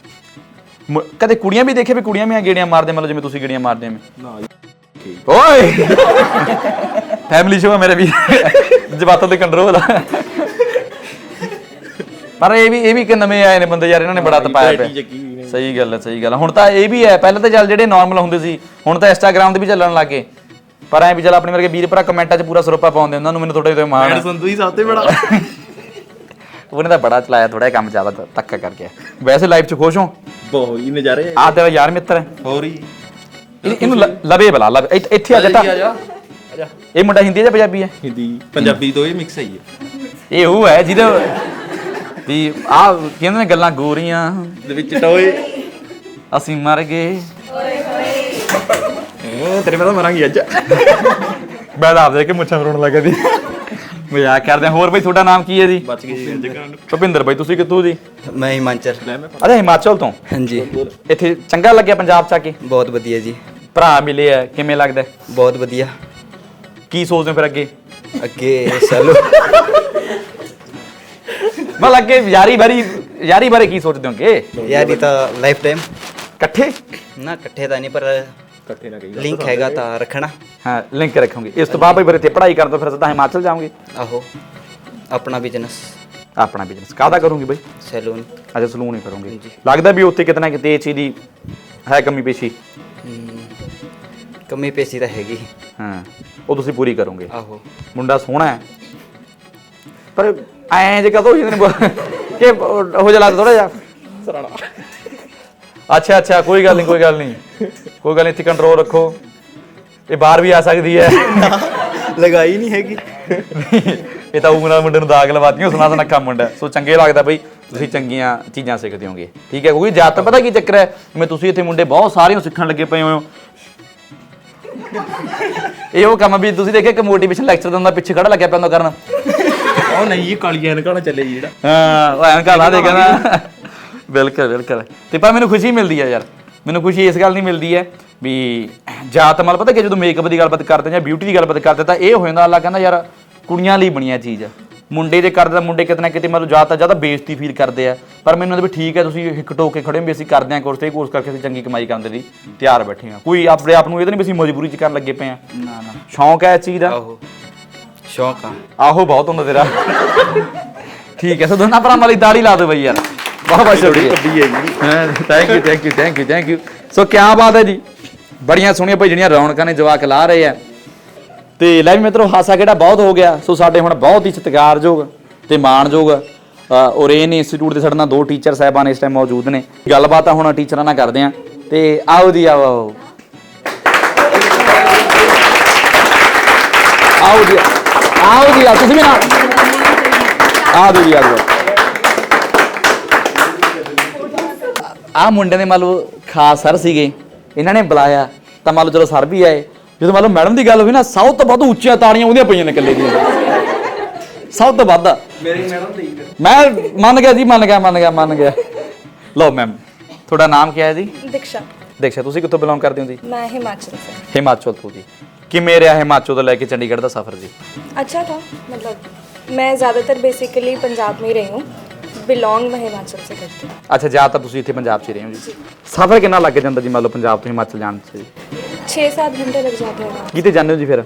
Speaker 1: ਮ- ਕਦੇ ਕੁੜੀਆਂ ਵੀ ਦੇਖੇ ਵੀ ਕੁੜੀਆਂ ਵੀ ਆ ਗੇੜੀਆਂ ਮਾਰਦੇ ਮਤਲਬ ਜਿਵੇਂ ਤੁਸੀਂ ਗੇੜੀਆਂ ਮਾਰਦੇ
Speaker 4: ਨਾ ਜੀ
Speaker 1: ਓਏ! ਫੈਮਿਲੀ ਸ਼ੋਅ ਮੇਰੇ ਵੀ। ਜਵਾਤਾਂ ਤੇ ਕੰਟਰੋਲ ਆ। ਪਰ ਇਹ ਵੀ ਇਹ ਵੀ ਕਿ ਨਵੇਂ ਆਏ ਨੇ ਬੰਦੇ ਯਾਰ ਇਹਨਾਂ ਨੇ ਬੜਾ ਤਪਾਇਆ
Speaker 4: variety
Speaker 1: ਪਿਆ।
Speaker 4: ਚੱਕੀ ਹੋਈ ਨੇ।
Speaker 1: ਸਹੀ ਗੱਲ ਹੈ ਸਹੀ ਗੱਲ ਹੈ। ਹੁਣ ਤਾਂ ਇਹ ਵੀ ਹੈ ਪਹਿਲਾਂ ਤਾਂ ਚੱਲ ਜਿਹੜੇ ਨਾਰਮਲ ਹੁੰਦੇ ਸੀ ਹੁਣ ਤਾਂ ਇੰਸਟਾਗ੍ਰam ਤੇ ਵੀ ਚੱਲਣ ਲੱਗੇ ਪਰ ਐ ਵੀ ਚੱਲ ਆਪਣੇ ਵਰਗੇ ਵੀਰ ਭਰਾ ਕਮੈਂਟਾਂ 'ਚ ਪੂਰਾ ਸਰੋਪਾ ਪਾਉਂਦੇ ਉਹਨਾਂ ਨੂੰ ਮੈਨੂੰ ਥੋੜਾ ਜਿਹਾ ਮਾਣ ਹੈ।
Speaker 4: ਸੰਧੂ ਹੀ ਸਭ ਤੋਂ ਬੜਾ।
Speaker 1: ਉਹਨੇ ਤਾਂ ਬੜਾ ਚਲਾਇਆ ਥੋੜਾ ਕੰਮ ਜ਼ਿਆਦਾ ਤੱਕਾ ਕਰਕੇ ਵੈਸੇ ਲਾਈਫ 'ਚ ਖੁਸ਼ ਹੋ?
Speaker 4: ਬਹੁਤ ਹੀ ਨਜ਼ਾਰੇ
Speaker 1: ਆ। ਤੇਰਾ ਯਾਰ ਮਿੱਤਰ ਹੈ।
Speaker 4: ਹੋਰ ਹੀ
Speaker 1: ਇਹ- ਇਹਨੂੰ ਲ- ਲਵੇ ਬਲਾ ਲਵੇ। ਇੱਥੇ- ਇੱਥੇ ਆ
Speaker 4: ਜਾ ਆ ਜਾ।
Speaker 1: ਇਹ ਮੁੰਡਾ ਹਿੰਦੀ ਹੈ ਜਾਂ ਪੰਜਾਬੀ ਹੈ
Speaker 4: ਹਿੰਦੀ। ਪੰਜਾਬੀ ਦੋ ਹੀ ਮਿਕਸ ਹੈ
Speaker 1: ਇਹ ਉਹ ਹੈ ਜਿਹਦੇ ਵੀ ਆ ਕਹਿੰਦੇ ਨੇ ਗੱਲਾਂ ਗੋਰੀਆਂ?
Speaker 4: ਦੇ ਵਿੱਚ ਟੋਏ
Speaker 1: ਅਸੀਂ ਮਰ ਗਏ।
Speaker 4: ਤੇਰੇ ਮੈਂ ਤਾਂ ਮਰਾਂਗੀ ਅੱਜ।
Speaker 1: ਮੈਂ ਤਾਂ ਆਪ ਦੇ ਕੇ ਮੁੱਛਾਂ ਫਰੋਣ ਲੱਗਾ ਦੀ ਮਜ਼ਾਕ ਕਰਦੇ ਹਾਂ। ਹੋਰ ਬਈ ਤੁਹਾਡਾ ਨਾਮ ਕੀ ਹੈ ਜੀ?
Speaker 4: ਬਚ ਗਏ ਜੀ।
Speaker 1: ਭੁਪਿੰਦਰ ਬਈ ਤੁਸੀਂ ਕਿੱਥੋਂ ਜੀ?
Speaker 5: ਮੈਂ ਹਿਮਾਚਲ।
Speaker 1: ਅੱਛਾ ਹਿਮਾਚਲ ਤੋਂ?
Speaker 5: ਹਾਂਜੀ।
Speaker 1: ਇੱਥੇ ਚੰਗਾ ਲੱਗਿਆ ਪੰਜਾਬ ਚ ਆ ਕੇ?
Speaker 5: ਬਹੁਤ ਵਧੀਆ ਜੀ।
Speaker 1: ਭਰਾ ਮਿਲੇ ਆ ਕਿਵੇਂ ਲੱਗਦਾ?
Speaker 5: ਬਹੁਤ ਵਧੀਆ।
Speaker 1: ਕੀ ਸੋਚਦੇ ਹੋ ਫਿਰ ਅੱਗੇ?
Speaker 5: ਅੱਗੇ ਚਲੋ
Speaker 1: ਮਤਲਬ ਅੱਗੇ ਯਾਰੀ ਬਾਰੀ ਯਾਰੀ ਬਾਰੇ ਕੀ ਸੋਚਦੇ ਹੋਗੇ?
Speaker 5: ਯਾਰ ਤਾਂ ਲਾਈਫ ਟਾਈਮ
Speaker 1: ਇਕੱਠੇ?
Speaker 5: ਨਾ ਇਕੱਠੇ ਤਾਂ ਨਹੀਂ ਪਰ
Speaker 4: ਇਕੱਠੇ ਨਾ ਗਈ
Speaker 5: ਲਿੰਕ ਹੈਗਾ ਤਾਂ ਰੱਖਣਾ।
Speaker 1: ਹਾਂ ਲਿੰਕ ਰੱਖੋਗੇ। ਇਸ ਤੋਂ ਬਾਅਦ ਬਈ ਫਿਰ ਇੱਥੇ ਪੜ੍ਹਾਈ ਕਰਦੇ ਹੋ, ਫਿਰ ਸਿੱਧਾ ਹਿਮਾਚਲ ਜਾਓਗੇ
Speaker 5: ਆਹੋ। ਆਪਣਾ ਬਿਜ਼ਨਸ
Speaker 1: ਆਪਣਾ ਬਿਜ਼ਨਸ ਕਾਹਦਾ ਕਰੋਗੇ ਬਈ?
Speaker 5: ਸੈਲੂਨ
Speaker 1: ਅੱਛਾ ਸਲੂਨ ਹੀ ਕਰੋਗੇ। ਲੱਗਦਾ ਵੀ ਉੱਥੇ ਕਿਤਨਾ ਕਿਤੇ ਇਹ ਚੀਜ਼ ਦੀ ਹੈ ਕਮੀ ਪੇਸ਼ੀ?
Speaker 5: ਕਮੀ ਪੇਸੀ ਤਾਂ ਹੈਗੀ।
Speaker 1: ਹਾਂ। ਉਹ ਤੁਸੀਂ ਪੂਰੀ ਕਰੋਗੇ।
Speaker 5: ਆਹੋ।
Speaker 1: ਮੁੰਡਾ ਸੋਹਣਾ ਹੈ। ਪਰ ਐਂ ਜੇ ਕਦੋਂ ਜਿਹਨੇ ਕਿ ਹੋ ਜਾ ਲੱਗਦਾ ਥੋੜਾ ਜਿਹਾ।
Speaker 4: ਸਰਾਣਾ।
Speaker 1: ਅੱਛਾ ਅੱਛਾ ਕੋਈ ਗੱਲ ਨਹੀਂ ਕੋਈ ਗੱਲ ਨਹੀਂ। ਕੋਈ ਗੱਲ ਨਹੀਂ ਇੱਥੇ ਕੰਟਰੋਲ ਰੱਖੋ। ਇਹ ਬਾਹਰ ਵੀ ਆ ਸਕਦੀ ਹੈ।
Speaker 5: ਲਗਾਈ ਨਹੀਂ ਹੈਗੀ।
Speaker 1: ਇਹ ਤਾਂ ਉਂਗਲਾਂ ਮੁੰਡੇ ਨੂੰ ਦਾਗ ਲਵਾਤੀਆਂ ਸੁਣਾ ਸੁਣਾ ਕੰਮ ਮੁੰਡਾ ਸੋ ਚੰਗੇ ਲੱਗਦਾ ਬਈ ਤੁਸੀਂ ਚੰਗੀਆਂ ਚੀਜ਼ਾਂ ਸਿੱਖਦੇ ਹੋਗੇ ਠੀਕ ਹੈ ਕਿਉਂਕਿ ਜਦ ਪਤਾ ਕੀ ਚੱਕਰ ਹੈ ਜਿਵੇਂ ਤੁਸੀਂ ਇੱਥੇ ਮੁੰਡੇ ਬਹੁਤ ਸਾਰਿਆਂ ਸਿੱਖਣ ਲੱਗੇ ਪਏ ਹੋ। ਇਹ ਉਹ ਕੰਮ ਵੀ ਤੁਸੀਂ ਦੇਖਿਆ ਕਿ ਮੋਟੀਵੇਸ਼ਨ ਲੈਕਚਰ ਦਿੰਦਾ ਪਿੱਛੇ ਖੜਾ ਲੱਗਿਆ ਪਿਆ ਹੁੰਦਾ ਕਰਨ।
Speaker 4: ਉਹ ਨਹੀਂ ਇਹ ਕਾਲੀਆਂ ਐਨਕਾਂ ਨਾਲ ਚੱਲੇ ਜੀ ਜਿਹੜਾ।
Speaker 1: ਹਾਂ ਉਹ ਐਨਕਾਂ ਲਾ ਦੇ ਕਹਿੰਦਾ ਬਿਲਕੁਲ ਬਿਲਕੁਲ। ਤੇ ਪਰ ਮੈਨੂੰ ਖੁਸ਼ੀ ਮਿਲਦੀ ਹੈ ਯਾਰ। ਮੈਨੂੰ ਖੁਸ਼ੀ ਇਸ ਗੱਲ ਨਹੀਂ ਮਿਲਦੀ ਹੈ ਵੀ ਜਾਤ ਮਲ ਪਤਾ ਕਿ ਜਦੋਂ ਮੇਕਅਪ ਦੀ ਗੱਲਬਾਤ ਕਰਦੇ ਜਾਂ ਬਿਊਟੀ ਦੀ ਗੱਲਬਾਤ ਕਰਦੇ ਤਾਂ ਇਹ ਹੋ ਜਾਂਦਾ ਅੱਲਾ ਕਹਿੰਦਾ ਯਾਰ ਕੁੜੀਆਂ ਲਈ ਬਣੀਆਂ ਚੀਜ਼। ਆ ਮੁੰਡੇ ਦੇ ਕਰਦੇ ਤਾਂ ਮੁੰਡੇ ਕਿਤੇ ਨਾ ਕਿਤੇ ਮਤਲਬ ਜ਼ਿਆਦਾ ਜ਼ਿਆਦਾ ਬੇਇੱਜ਼ਤੀ ਫੀਲ ਕਰਦੇ ਆ। ਪਰ ਮੈਨੂੰ ਤਾਂ ਵੀ ਠੀਕ ਹੈ ਤੁਸੀਂ ਹਿੱਕ ਟੋਕ ਕੇ ਖੜੇ ਹੋ ਵੀ ਅਸੀਂ ਕਰਦੇ ਹਾਂ ਕੋਰਸ ਤੇ ਕੋਰਸ ਕਰਕੇ ਅਸੀਂ ਚੰਗੀ ਕਮਾਈ ਕਰਨ ਦੇ ਲਈ ਤਿਆਰ ਬੈਠੇ ਹਾਂ। ਕੋਈ ਆਪਣੇ ਆਪ ਨੂੰ ਇਹ ਤਾਂ ਨਹੀਂ ਵੀ ਅਸੀਂ ਮਜਬੂਰੀ 'ਚ ਕਰਨ ਲੱਗੇ ਪਏ ਆ
Speaker 5: ਨਾ ਨਾ।
Speaker 1: ਸ਼ੌਂਕ ਹੈ ਇਸ ਚੀਜ਼ ਦਾ?
Speaker 5: ਆਹੋ। ਸ਼ੌਕ ਆ।
Speaker 1: ਆਹੋ ਬਹੁਤ ਹੁੰਦਾ ਤੇਰਾ। ਠੀਕ ਹੈ ਸੋ ਦੋਨਾਂ ਭਰਾਵਾਂ ਵਾਲੀ ਦਾੜੀ ਲਾ ਦਿਓ ਬਈ ਯਾਰ। ਬਹੁਤ ਬਹੁਤ ਸ਼ੁਕਰੀਆ।
Speaker 4: ਵੱਡੀ ਹੈ ਜੀ।
Speaker 1: Thank you thank you thank you thank you ਸੋ ਕੀ ਬਾਤ ਹੈ ਜੀ। ਬੜੀਆਂ ਸੋਹਣੀਆਂ ਭਾਈ ਜਿਹੜੀਆਂ ਰੌਣਕਾਂ ਨੇ ਜਵਾਕ ਲਾ ਰਹੇ ਆ। ਤੇ ਲੈ ਵੀ ਮਿੱਤਰੋ ਹਾਸਾ ਕਿਹੜਾ ਬਹੁਤ ਹੋ ਗਿਆ। ਸੋ ਸਾਡੇ ਹੁਣ ਬਹੁਤ ਹੀ ਸਤਿਕਾਰਯੋਗ ਤੇ ਮਾਣਯੋਗ ਓਰੇਨ ਇੰਸਟੀਚਿਊਟ ਦੇ ਸਾਡੇ ਨਾਲ ਦੋ ਟੀਚਰ ਸਾਹਿਬਾਨ ਇਸ ਟਾਈਮ ਮੌਜੂਦ ਨੇ। ਗੱਲਬਾਤ ਆ ਹੁਣ ਟੀਚਰਾਂ ਨਾਲ ਕਰਦੇ ਆ। ਤੇ ਆਓ ਜੀ ਆਓ ਆਓ। ਆਓ ਜੀ ਆਓ ਜੀ ਆਓ, ਤੁਸੀਂ ਵੀ ਨਾਲ। ਆ ਜਾਓ ਜੀ ਆ ਆਹ ਮੁੰਡੇ ਨੇ ਮੰਨ ਲਓ ਖਾਸ ਸਰ ਸੀਗੇ ਇਹਨਾਂ ਨੇ ਬੁਲਾਇਆ ਤਾਂ ਮੰਨ ਲਓ ਚਲੋ ਸਰ ਵੀ ਆਏ ਜਦੋਂ ਮੰਨ ਲਓ ਮੈਡਮ ਦੀ ਗੱਲ ਹੋਈ ਨਾ ਸਭ ਤੋਂ ਵੱਧ ਉੱਚੀਆਂ ਤਾੜੀਆਂ ਉਹਦੀਆਂ ਪਈਆਂ ਨੇ ਇਕੱਲੇ ਦੀਆਂ ਸਭ ਤੋਂ ਵੱਧ ਮੇਰੀ ਮੈਡਮ ਦੀ ਮੈਂ ਮੰਨ ਗਿਆ ਜੀ ਮੰਨ ਗਿਆ ਮੰਨ ਗਿਆ ਮੰਨ ਗਿਆ ਲਓ ਮੈਮ ਤੁਹਾਡਾ ਨਾਮ ਕੀ ਹੈ ਜੀ
Speaker 3: दीक्षा
Speaker 1: ਦੇਖਿਆ ਤੁਸੀਂ ਕਿੱਥੋਂ ਬਿਲੋਂਗ ਕਰਦੇ ਹੋ ਜੀ
Speaker 3: मैं हिमाचल से
Speaker 1: ਹਿਮਾਚਲ ਤੋਂ ਜੀ ਕਿਵੇਂ ਰਿਹਾ ਹਿਮਾਚਲ ਤੋਂ ਲੈ ਕੇ ਚੰਡੀਗੜ੍ਹ ਦਾ ਸਫ਼ਰ ਜੀ
Speaker 3: अच्छा था मतलब मैं ज़्यादातर बेसिकली पंजाब में ही रही हूँ बिलोंग मैं हिमाचल से करती हूँ
Speaker 1: ਅੱਛਾ ਜ਼ਿਆਦਾਤਰ ਤੁਸੀਂ ਇੱਥੇ ਪੰਜਾਬ 'ਚ ਹੀ ਰਹੇ ਹੋ ਜੀ ਸਫ਼ਰ ਕਿੰਨਾ ਲੱਗ ਜਾਂਦਾ ਜੀ ਮੰਨ ਲਓ ਪੰਜਾਬ ਤੋਂ ਹਿਮਾਚਲ ਜਾਣ 'ਚ ਜੀ
Speaker 3: छः सात घंटे लग जाते हैं
Speaker 1: ਕਿਤੇ ਜਾਂਦੇ ਹੋ ਜੀ ਫਿਰ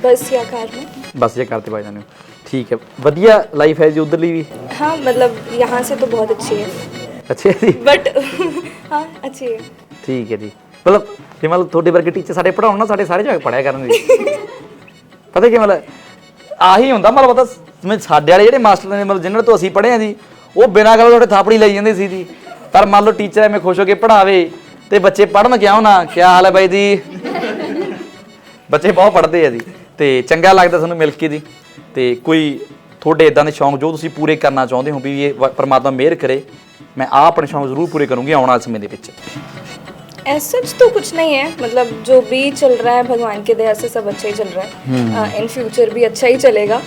Speaker 3: बस या कार में
Speaker 1: ਬੱਸ ਜੇ ਕਰਤੇ ਪਾਈ ਜਾਂਦੇ ਹੋ ਠੀਕ ਹੈ ਵਧੀਆ ਲਾਈਫ ਹੈ ਜੀ ਉਧਰਲੀ ਵੀ
Speaker 3: हाँ मतलब यहाँ से तो बहुत अच्छी है
Speaker 1: ਅੱਛਾ ਜੀ
Speaker 3: बट हाँ अच्छी है
Speaker 1: ਠੀਕ ਹੈ ਜੀ ਮਤਲਬ ਜੇ ਮਤਲਬ ਤੁਹਾਡੇ ਵਰਗੇ ਟੀਚਰ ਸਾਡੇ ਪੜਾਉਣ ਨਾ ਸਾਡੇ ਸਾਰੇ ਜਗ੍ਹਾ ਪੜਿਆ ਕਰਨ ਜੀ ਪਤਾ ਕੀ ਮਤਲਬ ਆਹੀ ਹੁੰਦਾ, ਮਤਲਬ ਪਤਾ ਜਿਵੇਂ ਸਾਡੇ ਵਾਲੇ ਜਿਹੜੇ ਮਾਸਟਰ ਨੇ, ਮਤਲਬ ਜਿਨ੍ਹਾਂ ਤੋਂ ਅਸੀਂ ਪੜ੍ਹੇ ਆ ਜੀ, ਉਹ ਬਿਨਾਂ ਗੱਲ ਤੁਹਾਡੇ ਥਾਪੜੀ ਲਈ ਜਾਂਦੇ ਸੀ ਜੀ। ਪਰ ਮੰਨ ਲਓ ਟੀਚਰ ਐਵੇਂ ਖੁਸ਼ ਹੋ ਕੇ ਪੜਾਵੇ ਤੇ ਬੱਚੇ ਪੜਨ ਕਿਉਂ ਨਾ? ਕੀ ਹਾਲ ਹੈ ਬਾਈ ਜੀ? ਬੱਚੇ ਬਹੁਤ ਪੜ੍ਹਦੇ ਆ ਜੀ। ਤੇ ਚੰਗਾ ਲੱਗਦਾ ਤੁਹਾਨੂੰ ਮਿਲ ਕੇ ਜੀ। ਤੇ ਕੋਈ ਤੁਹਾਡੇ ਇਦਾਂ ਦੇ ਸ਼ੌਂਕ ਜੋ ਤੁਸੀਂ ਪੂਰੇ ਕਰਨਾ ਚਾਹੁੰਦੇ ਹੋ ਵੀ ਇਹ ਪਰਮਾਤਮਾ ਮਿਹਰ ਕਰੇ, ਮੈਂ ਆਹ ਆਪਣੇ ਸ਼ੌਂਕ ਜ਼ਰੂਰ ਪੂਰੇ ਕਰੂੰਗੀ ਆਉਣ ਵਾਲੇ ਸਮੇਂ ਦੇ ਵਿੱਚ।
Speaker 3: ऐसा सच तो कुछ नहीं है मतलब जो भी चल रहा है भगवान की दया से सब अच्छा ही चल रहा है इन फ्यूचर भी अच्छा ही चलेगा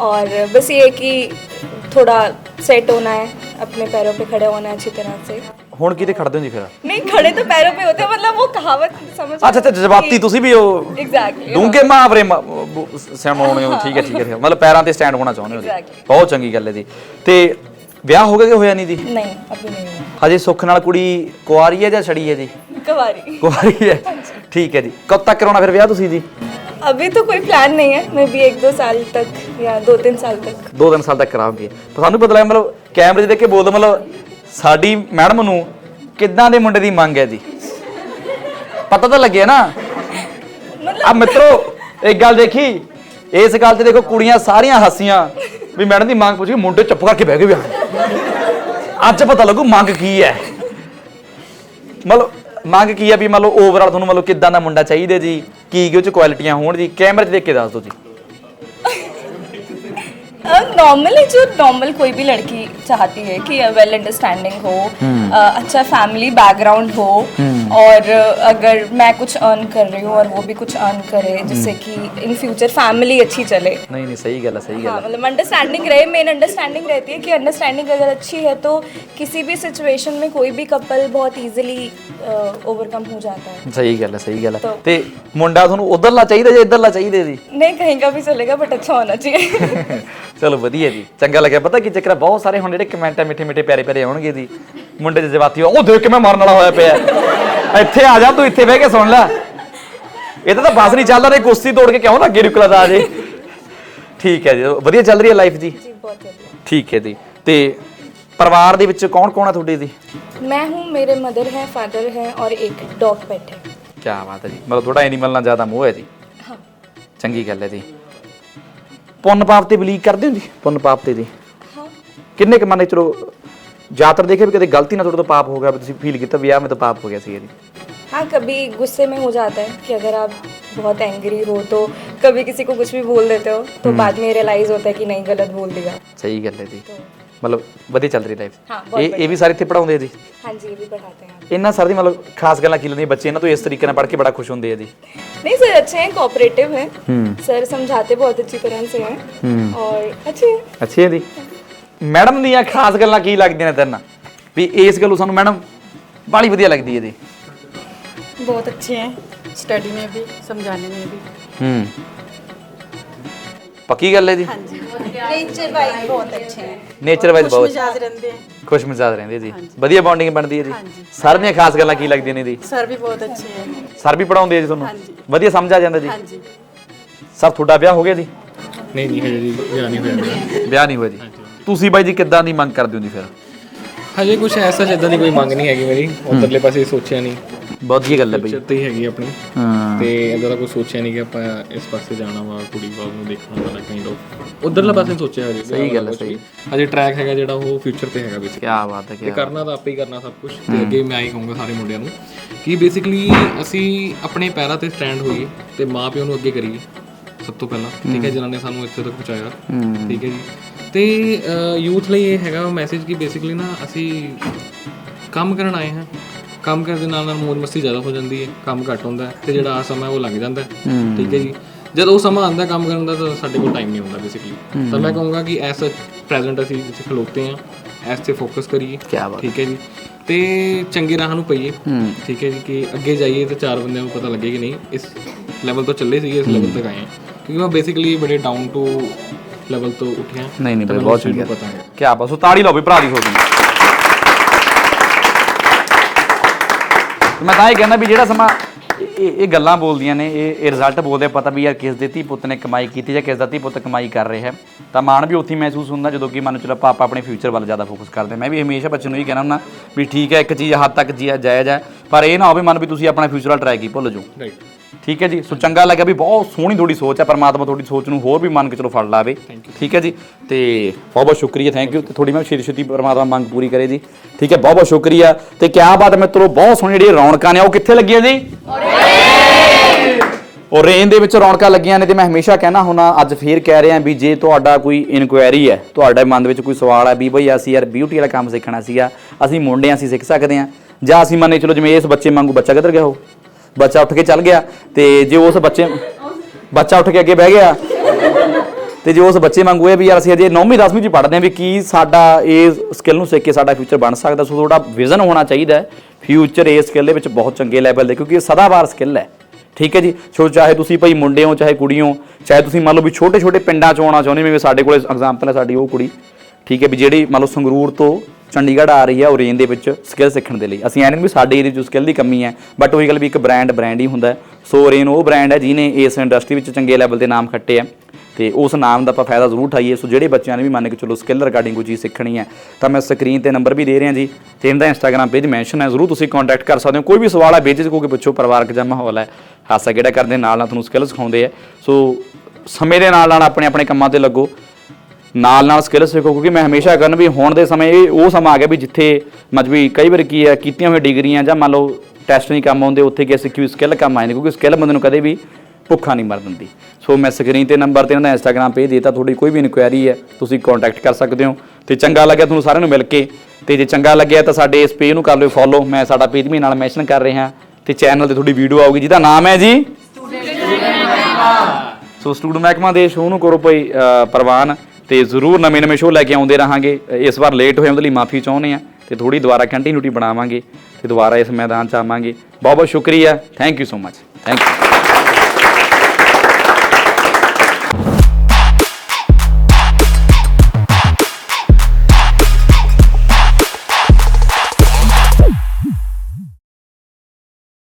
Speaker 3: और बस ये है कि थोड़ा सेट होना है अपने पैरों पे खड़े होना है अच्छी तरह से
Speaker 1: ਹੁਣ ਕਿਤੇ ਖੜਦੇ ਹੋ ਜੀ ਫਿਰ
Speaker 3: नहीं खड़े तो पैरों पे होते हैं मतलब वो कहावत समझ
Speaker 1: ਅੱਛਾ ਅੱਛਾ ਜਵਾਬਤੀ ਤੁਸੀਂ ਵੀ ਉਹ
Speaker 3: एग्जैक्टली
Speaker 1: ਡੂੰਘੇ ਮਹਾਵਰੇ ਸਿਆਣਾਉਣੇ ਹੋ ਠੀਕ ਹੈ ਠੀਕ ਹੈ ਮਤਲਬ ਪੈਰਾਂ ਤੇ ਸਟੈਂਡ ਹੋਣਾ ਚਾਹੁੰਦੇ ਹੋ ਜੀ
Speaker 3: Exactly.
Speaker 1: ਬਹੁਤ ਚੰਗੀ ਗੱਲ ਹੈ ਜੀ ਤੇ ਵਿਆਹ ਹੋ ਗਿਆ ਕਿ ਹੋਇਆ ਨਹੀਂ ਜੀ
Speaker 3: नहीं अभी नहीं हुआ
Speaker 1: ਹਜੇ ਸੁੱਖ ਨਾਲ ਕੁੜੀ ਕੁਆਰੀ ਹੈ ਜਾਂ ਛੜੀ ਹੈ ਜੀ
Speaker 3: कवारी
Speaker 1: ਕੁਆਰੀ ਹੈ ਠੀਕ ਹੈ ਜੀ ਕਦ ਤੱਕ ਕਰਾਉਣਾ ਫਿਰ ਵਿਆਹ ਤੁਸੀਂ ਜੀ
Speaker 3: अभी तो कोई प्लान नहीं है मैं भी एक दो साल तक या दो तीन साल तक
Speaker 1: ਦੋ ਤਿੰਨ ਸਾਲ ਤੱਕ ਕਰਾਓਗੇ ਤਾਂ ਸਾਨੂੰ ਪਤਾ ਲੱਗਾ ਮਤਲਬ ਕੈਮਰੇ 'ਚ ਦੇਖ ਕੇ ਬੋਲਦਾ ਮਤਲਬ ਸਾਡੀ ਮੈਡਮ ਨੂੰ ਕਿੱਦਾਂ ਦੇ ਮੁੰਡੇ ਦੀ ਮੰਗ ਹੈ ਜੀ ਪਤਾ ਤਾਂ ਲੱਗਿਆ ਨਾ ਆ ਮਿੱਤਰੋ ਇੱਕ ਗੱਲ ਦੇਖੀ ਇਸ ਗੱਲ ਤੇ ਦੇਖੋ ਕੁੜੀਆਂ ਸਾਰੀਆਂ ਹੱਸੀਆਂ ਵੀ ਮੈਡਮ ਦੀ ਮੰਗ ਪੁੱਛੀ ਮੁੰਡੇ ਚੁੱਪ ਕਰਕੇ ਬਹਿ ਗਏ ਵੀ ਅੱਜ ਪਤਾ ਲੱਗੂ ਮੰਗ ਕੀ ਹੈ। ਮਤਲਬ, ਮੰਗ ਕੀ ਹੈ ਵੀ ਮੰਨ ਲਓ ਓਵਰਆਲ ਤੁਹਾਨੂੰ ਮਤਲਬ ਕਿੱਦਾਂ ਦਾ ਮੁੰਡਾ ਚਾਹੀਦਾ ਜੀ? ਕੀ ਕੀ ਉਹ ਚ ਕੁਆਲਿਟੀਆਂ ਹੋਣ ਜੀ? ਕੈਮਰੇ 'ਚ ਦੇਖ ਕੇ ਦੱਸ ਦਿਓ ਜੀ।
Speaker 3: नॉर्मली जो नॉर्मल कोई भी लड़की चाहती है कि वेल अंडरस्टैंडिंग हो अ, अच्छा फैमिली बैकग्राउंड हो और अगर मैं कुछ अर्न कर रही हूँ और वो भी कुछ अर्न करे जिससे कि इन फ्यूचर फैमिली अच्छी चले
Speaker 1: ਨਹੀਂ ਨਹੀਂ ਸਹੀ ਗੱਲ ਹੈ ਸਹੀ ਗੱਲ
Speaker 3: हाँ
Speaker 1: ਹੈ
Speaker 3: मतलब अंडरस्टैंडिंग रहे मेन अंडरस्टैंडिंग रहती है कि अंडरस्टैंडिंग अगर अच्छी है तो किसी भी सिचुएशन में कोई भी कपल बहुत इजीली ओवरकम हो जाता है
Speaker 1: ਸਹੀ ਗੱਲ ਹੈ ਸਹੀ ਗੱਲ ਹੈ
Speaker 3: ਤਾਂ-
Speaker 1: ਤੇ ਮੁੰਡਾ ਤੁਹਾਨੂੰ ਉਧਰਲਾ ਚਾਹੀਦਾ ਜਾਂ ਇੱਧਰਲਾ ਚਾਹੀਦਾ ਜੀ
Speaker 3: नहीं कहीं का भी चलेगा बट अच्छा होना चाहिए
Speaker 1: ਚਲੋ ਵਧੀਆ ਜੀ ਚੰਗਾ ਲੱਗਿਆ ਪਤਾ ਕੀ ਚੱਕਰ ਹੈ ਬਹੁਤ ਸਾਰੇ ਹੁਣ ਜਿਹੜੇ ਕਮੈਂਟ ਆ ਮਿੱਠੇ ਮਿੱਠੇ ਪਿਆਰੇ ਪਿਆਰੇ ਆਉਣਗੇ ਜੀ ਮੁੰਡੇ ਦੇ ਜਵਾਤੀ ਉਹ ਦੇਖ ਕੇ ਮੈਂ ਮਰਨ ਵਾਲਾ ਹੋਇਆ ਪਿਆ ਇੱਥੇ ਆ ਜਾ ਤੂੰ ਇੱਥੇ ਬਹਿ ਕੇ ਸੁਣ ਲੈ ਇਹ ਤਾਂ ਬਸ ਨਹੀਂ ਚੱਲਦਾ ਰੇ ਕੁਸ਼ਤੀ ਤੋੜ ਕੇ ਕਿਉਂ ਲੱਗੇ ਰੁਕਲਾ ਦਾ ਜੇ ਠੀਕ ਹੈ ਜੀ ਵਧੀਆ ਚੱਲ ਰਹੀ ਹੈ ਲਾਈਫ ਜੀ
Speaker 3: जी बहुत जल्दी
Speaker 1: ਠੀਕ ਹੈ ਜੀ ਤੇ ਪਰਿਵਾਰ ਦੇ ਵਿੱਚ ਕੌਣ ਕੌਣ ਆ ਤੁਹਾਡੇ ਜੀ
Speaker 3: मैं हूँ मेरे मदर हैं फादर हैं और एक डॉग पेट है
Speaker 1: ਕੀ ਬਾਤ ਹੈ ਜੀ ਮਤਲਬ ਥੋੜਾ ਐਨੀਮਲ ਨਾਲ ਜ਼ਿਆਦਾ ਮੋਹ ਹੈ ਜੀ
Speaker 3: हाँ
Speaker 1: ਚੰਗੀ ਗੱਲ ਹੈ ਜੀ ਪੁੰਨ ਪਾਪ ਤੇ ਬਲੀਕ ਕਰਦੇ ਹੋ ਜੀ ਪੁੰਨ ਪਾਪ ਤੇ ਜੀ
Speaker 3: हाँ
Speaker 1: ਕਿੰਨੇ ਕੁ ਮੰਨੇ ਚਲੋ ਜ਼ਿਆਦਾਤਰ ਦੇਖੇ ਵੀ ਕਦੇ ਗਲਤੀ ਨਾਲ ਤੁਹਾਡੇ ਤੋਂ ਪਾਪ ਹੋ ਗਿਆ ਵੀ ਤੁਸੀਂ ਫੀਲ ਕੀਤਾ ਵੀ ਆ ਮੇਰੇ ਤੋਂ ਪਾਪ ਹੋ ਗਿਆ ਸੀ ਜੀ
Speaker 3: हाँ कभी गुस्से में हो जाता है कि अगर आप बहुत एंग्री हो तो कभी किसी को कुछ भी बोल देते हो तो बाद में रियलाइज होता है कि नहीं गलत बोल दिया
Speaker 1: ਸਹੀ ਗੱਲ ਹੈ ਜੀ ਮਤਲਬ ਵਧੀਆ ਚੱਲ ਰਹੀ ਲਾਈਫ
Speaker 3: ਹਾਂ, ਬਹੁਤ
Speaker 1: ਇਹ ਇਹ ਵੀ ਸਾਰੇ ਇੱਥੇ ਪੜਾਉਂਦੇ ਆ ਜੀ
Speaker 3: हाँ जी ये भी पढ़ाते हैं आप
Speaker 1: ਇਹਨਾਂ ਸਰ ਦੀ ਮਤਲਬ ਖਾਸ ਗੱਲਾਂ ਕੀ ਲੈਂਦੀਆਂ ਬੱਚੇ ਇਹਨਾਂ ਤੋਂ ਇਸ ਤਰੀਕੇ ਨਾਲ ਪੜ੍ਹ ਕੇ ਬੜਾ ਖੁਸ਼ ਹੁੰਦੇ ਆ ਜੀ
Speaker 3: नहीं सर अच्छे हैं कोऑपरेटिव हैं सर समझाते बहुत अच्छी तरह से हैं और अच्छे हैं
Speaker 1: ਅੱਛੇ ਆ ਜੀ ਮੈਡਮ ਦੀਆਂ ਖਾਸ ਗੱਲਾਂ ਕੀ ਲੱਗਦੀਆਂ ਨੇ ਤੈਨੂੰ ਵੀ ਇਸ ਗੱਲੋਂ ਸਾਨੂੰ ਮੈਡਮ ਬਾਲੀ ਵਧੀਆ ਲੱਗਦੀ ਹੈ ਜੀ
Speaker 6: बहुत अच्छे हैं स्टडी में भी समझाने में भी
Speaker 1: ਹੂੰ ਪੱਕੀ ਗੱਲ ਹੈ ਜੀ
Speaker 6: नेचर वाइज बहुत अच्छे हैं
Speaker 1: ਨੇਚਰ ਵਾਈਜ਼ ਬਹੁਤ
Speaker 6: मिजाज रहते हैं
Speaker 1: ਖੁਸ਼ ਮਿਜ਼ਾਜ ਰਹਿੰਦੇ ਜੀ ਵਧੀਆ ਬੌਂਡਿੰਗ ਬਣਦੀ ਹੈ ਜੀ
Speaker 6: ਹਾਂਜੀ।
Speaker 1: ਸਰ ਦੀਆਂ ਖਾਸ ਗੱਲਾਂ ਕੀ ਲੱਗਦੀਆਂ ਨੇ ਜੀ
Speaker 6: सर भी बहुत अच्छे हैं
Speaker 1: ਸਰ ਵੀ ਪੜਾਉਂਦੇ ਆ ਜੀ ਤੁਹਾਨੂੰ
Speaker 6: ਹਾਂਜੀ।
Speaker 1: ਵਧੀਆ ਸਮਝ ਆ ਜਾਂਦਾ ਜੀ
Speaker 6: हाँ जी
Speaker 1: ਸਰ ਤੁਹਾਡਾ ਵਿਆਹ ਹੋ ਗਿਆ ਜੀ
Speaker 4: ਨਹੀਂ ਨਹੀਂ ਹਜੇ ਜੀ ਵਿਆਹ ਨਹੀਂ ਹੋਇਆ ਮੇਰਾ
Speaker 1: ਵਿਆਹ ਨਹੀਂ ਹੋਇਆ ਜੀ ਤੁਸੀਂ ਬਾਈ ਜੀ ਕਿੱਦਾਂ ਦੀ ਮੰਗ ਕਰਦੇ ਹੋ ਜੀ ਫਿਰ
Speaker 4: ਹਜੇ ਕੁਝ ਐਸਾ ਜਿੱਦਾਂ ਦੀ ਕੋਈ ਮੰਗ ਨਹੀਂ ਹੈਗੀ ਮੇਰੀ ਉਧਰਲੇ ਪਾਸੇ ਸੋਚਿਆ ਨਹੀਂ
Speaker 1: ਵਧੀਆ ਗੱਲ ਹੈ ਬਈ।
Speaker 4: ਚਿੱਤ ਹੀ ਹੈਗੀ ਆਪਣੀ।
Speaker 1: ਹਾਂ।
Speaker 4: ਤੇ ਦਾ ਕੋਈ ਸੋਚਿਆ ਨਹੀਂ ਕਿ ਆਪਾਂ ਇਸ ਪਾਸੇ ਜਾਣਾ ਵਾ ਕੁੜੀ ਵਾਲ ਨੂੰ ਦੇਖਣਾ ਵਾਲਾ ਕਾਈਂਡ ਆਫ ਉਧਰਲਾ ਪਾਸੇ ਸੋਚਿਆ ਹਜੇ
Speaker 1: ਸਹੀ ਗੱਲ ਹੈ, ਸਹੀ।
Speaker 4: ਹਜੇ ਟਰੈਕ ਹੈਗਾ ਜਿਹੜਾ ਉਹ ਫਿਊਚਰ ਤੇ ਹੈਗਾ ਬੇਸਿਕ
Speaker 1: ਕੀ ਬਾਤ ਹੈ ਕੀ
Speaker 4: ਕਰਨਾ ਤਾਂ ਆਪੇ ਹੀ ਕਰਨਾ ਸਭ ਕੁਝ ਤੇ ਅੱਗੇ ਮੈਂ ਆਈ ਕਹੂੰਗਾ ਸਾਰੇ ਮੁੰਡਿਆਂ ਨੂੰ ਕਿ ਬੇਸਿਕਲੀ ਅਸੀਂ ਆਪਣੇ ਪੈਰਾਂ ਤੇ ਸਟੈਂਡ ਹੋਈਏ ਤੇ ਮਾਪਿਓ ਨੂੰ ਅੱਗੇ ਕਰੀਏ ਸਭ ਤੋਂ ਪਹਿਲਾਂ। ਠੀਕ ਹੈ ਜਿਨ੍ਹਾਂ ਨੇ ਸਾਨੂੰ ਇੱਥੇ ਤੱਕ ਪਹੁੰਚਾਇਆ। ਠੀਕ ਹੈ ਜੀ। ਤੇ ਯੂਥ ਲਈ ਇਹ ਹੈਗਾ ਮੈਸੇਜ ਕਿ ਬੇਸਿਕਲੀ ਨਾ ਅਸੀਂ ਕੰਮ ਕਰਨ ਆਏ ਹਾਂ। ਕੰਮ ਕਰਨ ਦੇ ਨਾਲ ਨਾਲ ਮੌਜ ਮਸਤੀ ਜ਼ਿਆਦਾ ਹੋ ਜਾਂਦੀ ਹੈ ਕੰਮ ਘੱਟ ਹੁੰਦਾ ਹੈ ਤੇ ਜਿਹੜਾ ਆ ਸਮਾਂ ਉਹ ਲੰਘ ਜਾਂਦਾ ਹੈ। ਠੀਕ ਹੈ ਜੀ? ਜਦ ਉਹ ਸਮਾਂ ਆਉਂਦਾ ਕੰਮ ਕਰਨ ਦਾ ਤਾਂ ਸਾਡੇ ਕੋਲ ਟਾਈਮ ਨਹੀਂ ਹੁੰਦਾ ਬੇਸਿਕਲੀ ਤਾਂ ਮੈਂ ਕਹੂੰਗਾ ਕਿ ਐਸ ਪ੍ਰੈਜ਼ੈਂਟ ਅਸੀਂ ਜਿੱਥੇ ਖਲੋਤੇ ਹਾਂ ਐਸ ਤੇ ਫੋਕਸ ਕਰੀਏ।
Speaker 1: ਬਾਤ
Speaker 4: ਠੀਕ ਹੈ ਜੀ? ਤੇ ਚੰਗੇ ਰਾਹ ਨੂੰ ਪਈਏ। ਠੀਕ ਹੈ ਜੀ ਕਿ ਅੱਗੇ ਜਾਈਏ ਤੇ ਚਾਰ ਬੰਦਿਆਂ ਨੂੰ ਪਤਾ ਲੱਗੇ ਕਿ ਨਹੀਂ ਇਸ ਲੈਵਲ ਤੋਂ ਚੱਲੇ ਸੀਗੇ ਇਸ ਲੈਵਲ ਤੱਕ ਆਏ ਕਿਉਂਕਿ ਮੈਂ ਬੇਸਿਕਲੀ ਬੜੇ ਡਾਊਨ ਟੂ ਲੈਵਲ ਤੋਂ ਉੱਠਿਆ।
Speaker 1: ਨਹੀਂ ਨਹੀਂ ਬਹੁਤ ਚੰਗੀ
Speaker 4: ਪਤਾ ਹੈ।
Speaker 1: ਕੀ ਬਸ ਉਹ ਤਾੜੀ ਲਾਓ ਵੀ ਭਰਾ ਦੀ ਹੋ ਗਈ ਮੈਂ ਤਾਂ ਇਹ ਕਹਿੰਦਾ ਵੀ ਜਿਹੜਾ ਸਮਾਂ ਇਹ- ਇਹ ਗੱਲਾਂ ਬੋਲਦੀਆਂ ਨੇ, ਇਹ ਇਹ ਰਿਜ਼ਲਟ ਬੋਲਦੇ ਪਤਾ ਵੀ ਯਾਰ ਕਿਸ ਦੇ ਧੀ ਪੁੱਤ ਨੇ ਕਮਾਈ ਕੀਤੀ ਜਾਂ ਕਿਸ ਦਾ ਧੀ ਪੁੱਤ ਕਮਾਈ ਕਰ ਰਿਹਾ ਹੈ। ਤਾਂ ਮਾਣ ਵੀ ਉੱਥੇ ਹੀ ਮਹਿਸੂਸ ਹੁੰਦਾ ਜਦੋਂ ਕਿ ਮੰਨ ਚਲੋ ਆਪਾਂ ਆਪਾਂ ਆਪਣੇ ਫਿਊਚਰ ਵੱਲ ਜ਼ਿਆਦਾ ਫੋਕਸ ਕਰਦੇ ਮੈਂ ਵੀ ਹਮੇਸ਼ਾ ਬੱਚੇ ਨੂੰ ਇਹ ਕਹਿਣਾ ਹੁੰਦਾ ਵੀ ਠੀਕ ਹੈ, ਇੱਕ ਚੀਜ਼ ਹੱਦ ਤੱਕ ਜੀ ਜਾਇਜ਼ ਹੈ, ਪਰ ਇਹ ਨਾ ਹੋਵੇ ਮਨ ਵੀ ਤੁਸੀਂ ਆਪਣਾ ਫਿਊਚਰ ਵੱਲ ਟਰਾਈ ਕੀ, ਭੁੱਲ ਜਾਓ।
Speaker 4: ਰਾਈਟ
Speaker 1: ਠੀਕ ਹੈ ਜੀ? ਸੋ ਚੰਗਾ ਲੱਗਾ ਵੀ ਬਹੁਤ ਸੋਹਣੀ ਤੁਹਾਡੀ ਸੋਚ ਹੈ ਪਰਮਾਤਮਾ ਤੁਹਾਡੀ ਸੋਚ ਨੂੰ ਹੋਰ ਵੀ ਮੰਨ ਕੇ ਚਲੋ ਫੜ ਲਾਵੇ। ਠੀਕ ਹੈ ਜੀ? ਤੇ ਬਹੁਤ ਬਹੁਤ ਸ਼ੁਕਰੀਆ ਥੈਂਕ ਯੂ ਤੇ ਥੋੜੀ ਮੈਂ ਛੇਤੀ ਛੇਤੀ ਪਰਮਾਤਮਾ ਮੰਗ ਪੂਰੀ ਕਰੇ ਜੀ। ਠੀਕ ਹੈ? ਬਹੁਤ ਬਹੁਤ ਸ਼ੁਕਰੀਆ। ਤੇ ਕਿਆ ਬਾਤ ਹੈ ਮਿੱਤਰੋ ਬਹੁਤ ਸੋਹਣੀ ਜਿਹੜੀ ਰੌਣਕਾਂ ਨੇ ਉਹ ਕਿੱਥੇ ਲੱਗੀਆਂ ਜੀ? ਔਰ ਰੇਨ ਦੇ ਵਿੱਚ ਰੌਣਕਾਂ ਲੱਗੀਆਂ ਨੇ ਤੇ ਮੈਂ ਹਮੇਸ਼ਾ ਕਹਿਣਾ ਹੁਣਾ ਅੱਜ ਫੇਰ ਕਹਿ ਰਿਹਾ ਵੀ ਜੇ ਤੁਹਾਡਾ ਕੋਈ ਇਨਕੁਆਇਰੀ ਹੈ ਤੁਹਾਡੇ ਮਨ ਦੇ ਵਿੱਚ ਕੋਈ ਸਵਾਲ ਹੈ ਵੀ ਬਈ ਅਸੀਂ ਯਾਰ ਬਿਊਟੀ ਵਾਲਾ ਕੰਮ ਸਿੱਖਣਾ ਸੀਗਾ ਅਸੀਂ ਮੁੰਡੇ ਹਾਂ, ਅਸੀਂ ਸਿੱਖ ਸਕਦੇ ਹਾਂ ਜਾਂ ਅਸੀਂ ਮੰਨੇ ਚਲੋ ਜਿਵੇਂ ਇਸ ਬੱਚੇ ਵਾਂਗੂ ਬੱਚਾ ਕਿੱਧਰ ਗਿਆ ਉਹ? ਬੱਚਾ ਉੱਠ ਕੇ ਚੱਲ ਗਿਆ ਤੇ ਜੇ ਉਸ ਬੱਚੇ ਬੱਚਾ ਉੱਠ ਕੇ ਅੱਗੇ ਬਹਿ ਗਿਆ ਤੇ ਜੇ ਉਸ ਬੱਚੇ ਵਾਂਗੂ ਇਹ ਵੀ ਯਾਰ ਅਸੀਂ ਅਜੇ 9ਵੀਂ 10ਵੀਂ ਚ ਪੜ੍ਹਦੇ ਹਾਂ ਵੀ ਕੀ ਸਾਡਾ ਇਹ ਸਕਿੱਲ ਨੂੰ ਸਿੱਖ ਕੇ ਸਾਡਾ ਫਿਊਚਰ ਬਣ ਸਕਦਾ ਸੋ ਤੁਹਾਡਾ ਵਿਜ਼ਨ ਹੋਣਾ ਚਾਹੀਦਾ ਫਿਊਚਰ ਇਹ ਸਕਿੱਲ ਦੇ ਵਿੱਚ ਬਹੁਤ ਚੰਗੇ ਲੈਵਲ ਦੇ ਕਿਉਂਕਿ ਇਹ ਸਦਾਬਾਰ ਸਕਿੱਲ ਹੈ। ਠੀਕ ਹੈ ਜੀ? ਸੋ ਚਾਹੇ ਤੁਸੀਂ ਭਾਈ ਮੁੰਡੇ ਹੋ ਚਾਹੇ ਕੁੜੀ ਹੋ ਚਾਹੇ ਤੁਸੀਂ ਮੰਨ ਲਓ ਵੀ ਛੋਟੇ ਛੋਟੇ ਪਿੰਡਾਂ ਚ ਆਉਣਾ ਚਾਹੁੰਦੇ ਹੋ, ਜਿਵੇਂ ਸਾਡੇ ਕੋਲ ਐਗਜ਼ਾਮਪਲ ਹੈ ਸਾਡੀ ਉਹ ਕੁੜੀ। ਠੀਕ ਹੈ ਵੀ ਜਿਹੜੀ ਮੰਨ ਲਓ ਸੰਗਰੂਰ ਤੋਂ ਚੰਡੀਗੜ੍ਹ ਆ ਰਹੀ ਹੈ ਉਹ ਦੇ ਵਿੱਚ ਸਕਿੱਲ ਸਿੱਖਣ ਦੇ ਲਈ। ਅਸੀਂ ਐਂ ਨਹੀਂ ਵੀ ਸਾਡੇ ਏਰੀਆ 'ਚ ਸਕਿੱਲ ਦੀ ਕਮੀ ਹੈ ਬਟ ਉਹੀ ਗੱਲ ਵੀ ਇੱਕ ਬ੍ਰਾਂਡ ਬ੍ਰਾਂਡ ਹੀ ਹੁੰਦਾ ਸੋ ਰੇਨ ਉਹ ਬ੍ਰਾਂਡ ਹੈ ਜਿਹਨੇ ਇਸ ਇੰਡਸਟਰੀ ਵਿੱਚ ਚੰਗੇ ਲੈਵਲ ਤੇ ਨਾਮ ਖੱਟੇ ਆ ਤੇ ਉਸ ਨਾਮ ਦਾ ਆਪਾਂ ਫਾਇਦਾ ਜ਼ਰੂਰ ਉਠਾਈਏ। ਸੋ ਜਿਹੜੇ ਬੱਚਿਆਂ ਨੇ ਵੀ ਮੰਨ ਕੇ ਚਲੋ ਸਕਿੱਲ ਰਿਗਾਰਡਿੰਗ ਕੋਈ ਚੀਜ਼ ਸਿੱਖਣੀ ਹੈ, ਤਾਂ ਮੈਂ ਸਕਰੀਨ ਤੇ ਨੰਬਰ ਵੀ ਦੇ ਰਿਹਾ ਜੀ ਤੇ ਇਹਦਾ ਇੰਸਟਾਗ੍ਰam ਪੇਜ ਮੈਂਸ਼ਨ ਹੈ। ਜ਼ਰੂਰ ਤੁਸੀਂ ਕੰਟੈਕਟ ਕਰ ਸਕਦੇ ਹੋ। ਕੋਈ ਵੀ ਸਵਾਲ ਹੈ, ਬੇਝਿਜਕ ਹੋ ਕੇ ਪੁੱਛੋ, ਪਰਿਵਾਰਕ ਜਾਂ ਮਾਹੌਲ ਹੈ। ਹਾਸਾ ਕਿਹੜਾ ਕਰਦੇ, ਨਾਲ ਨਾਲ ਤੁਹਾਨੂੰ ਸਕਿੱਲ ਸਿਖਾਉਂਦੇ ਆ ਸੋ ਸਮੇਂ ਦੇ ਨਾਲ ਨਾਲ ਆਪਣੇ ਆਪਣੇ ਕੰਮਾਂ ਤੇ ਲੱਗੋ। ਨਾਲ ਨਾਲ ਸਕਿੱਲ ਸਿੱਖੋ ਕਿਉਂਕਿ ਮੈਂ ਹਮੇਸ਼ਾ ਕਰਨ ਵੀ ਹੁਣ ਦੇ ਸਮੇਂ ਇਹ ਉਹ ਸਮਾਂ ਆ ਗਿਆ ਵੀ ਜਿੱਥੇ ਮਜਬੀ ਕਈ ਵਾਰ ਕੀ ਹੈ ਕੀਤੀਆਂ ਹੋਈਆਂ ਡਿਗਰੀਆਂ ਜਾਂ ਮੰਨ ਲਓ ਟੈਸਟ ਨਹੀਂ ਕੰਮ ਆਉਂਦੇ ਉੱਥੇ ਕਿ ਸਿੱਖੀ ਹੋਈ ਸਕਿੱਲ ਕੰਮ ਨੇ ਕਿਉਂਕਿ ਸਕਿੱਲ ਬੰਦੇ ਨੂੰ ਕਦੇ ਵੀ ਭੁੱਖਾ ਨਹੀਂ ਮਰ ਦਿੰਦੀ। ਸੋ ਮੈਂ ਸਕਰੀਨ ਤੇ ਨੰਬਰ ਤੇ ਇਹਨਾਂ ਦਾ ਇੰਸਟਾਗ੍ਰam ਪੇਜ ਦੇਤਾ ਤੁਹਾਡੀ ਕੋਈ ਵੀ ਇਨਕੁਆਇਰੀ ਹੈ ਤੁਸੀਂ ਕੰਟੈਕਟ ਕਰ ਸਕਦੇ ਹੋ। ਤੇ ਚੰਗਾ ਲੱਗਿਆ ਤੁਹਾਨੂੰ ਸਾਰਿਆਂ ਨੂੰ ਮਿਲ ਕੇ। ਤੇ ਜੇ ਚੰਗਾ ਲੱਗਿਆ ਤਾਂ ਸਾਡੇ ਇਸ ਪੇਜ ਨੂੰ ਕਰ ਲਿਓ ਫੋਲੋ ਮੈਂ ਸਾਡਾ ਪੇਜ ਵੀ ਨਾਲ ਮੈਂਸ਼ਨ ਕਰ ਰਿਹਾ। ਤੇ ਚੈਨਲ ਤੇ ਤੁਹਾਡੀ ਵੀਡੀਓ ਆਊਗੀ ਜਿਹਦਾ ਨਾਮ ਹੈ ਜੀ? ਸੋ ਸਟੂਡੈਂਟ ਮਹਿਕਮਾ ਦੇ ਸ਼ੋਅ ਨੂੰ ਕਰੋ ਭਾਈ ਪ੍ਰਵਾਨ। ਤੇ ਜ਼ਰੂਰ ਨਵੇਂ ਨਵੇਂ ਸ਼ੋਅ ਲੈ ਕੇ ਆਉਂਦੇ ਰਹਾਂਗੇ। ਇਸ ਵਾਰ ਲੇਟ ਹੋਏ, ਉਹਦੇ ਲਈ ਮਾਫੀ ਚਾਹੁੰਦੇ ਆ ਤੇ ਥੋੜੀ ਦੁਬਾਰਾ ਕੰਟੀਨਿਊਟੀ ਬਣਾਵਾਂਗੇ ਤੇ ਦੁਬਾਰਾ ਇਸ ਮੈਦਾਨ 'ਚ ਆਵਾਂਗੇ। ਬਹੁਤ ਬਹੁਤ ਸ਼ੁਕਰੀਆ। Thank you so much thank you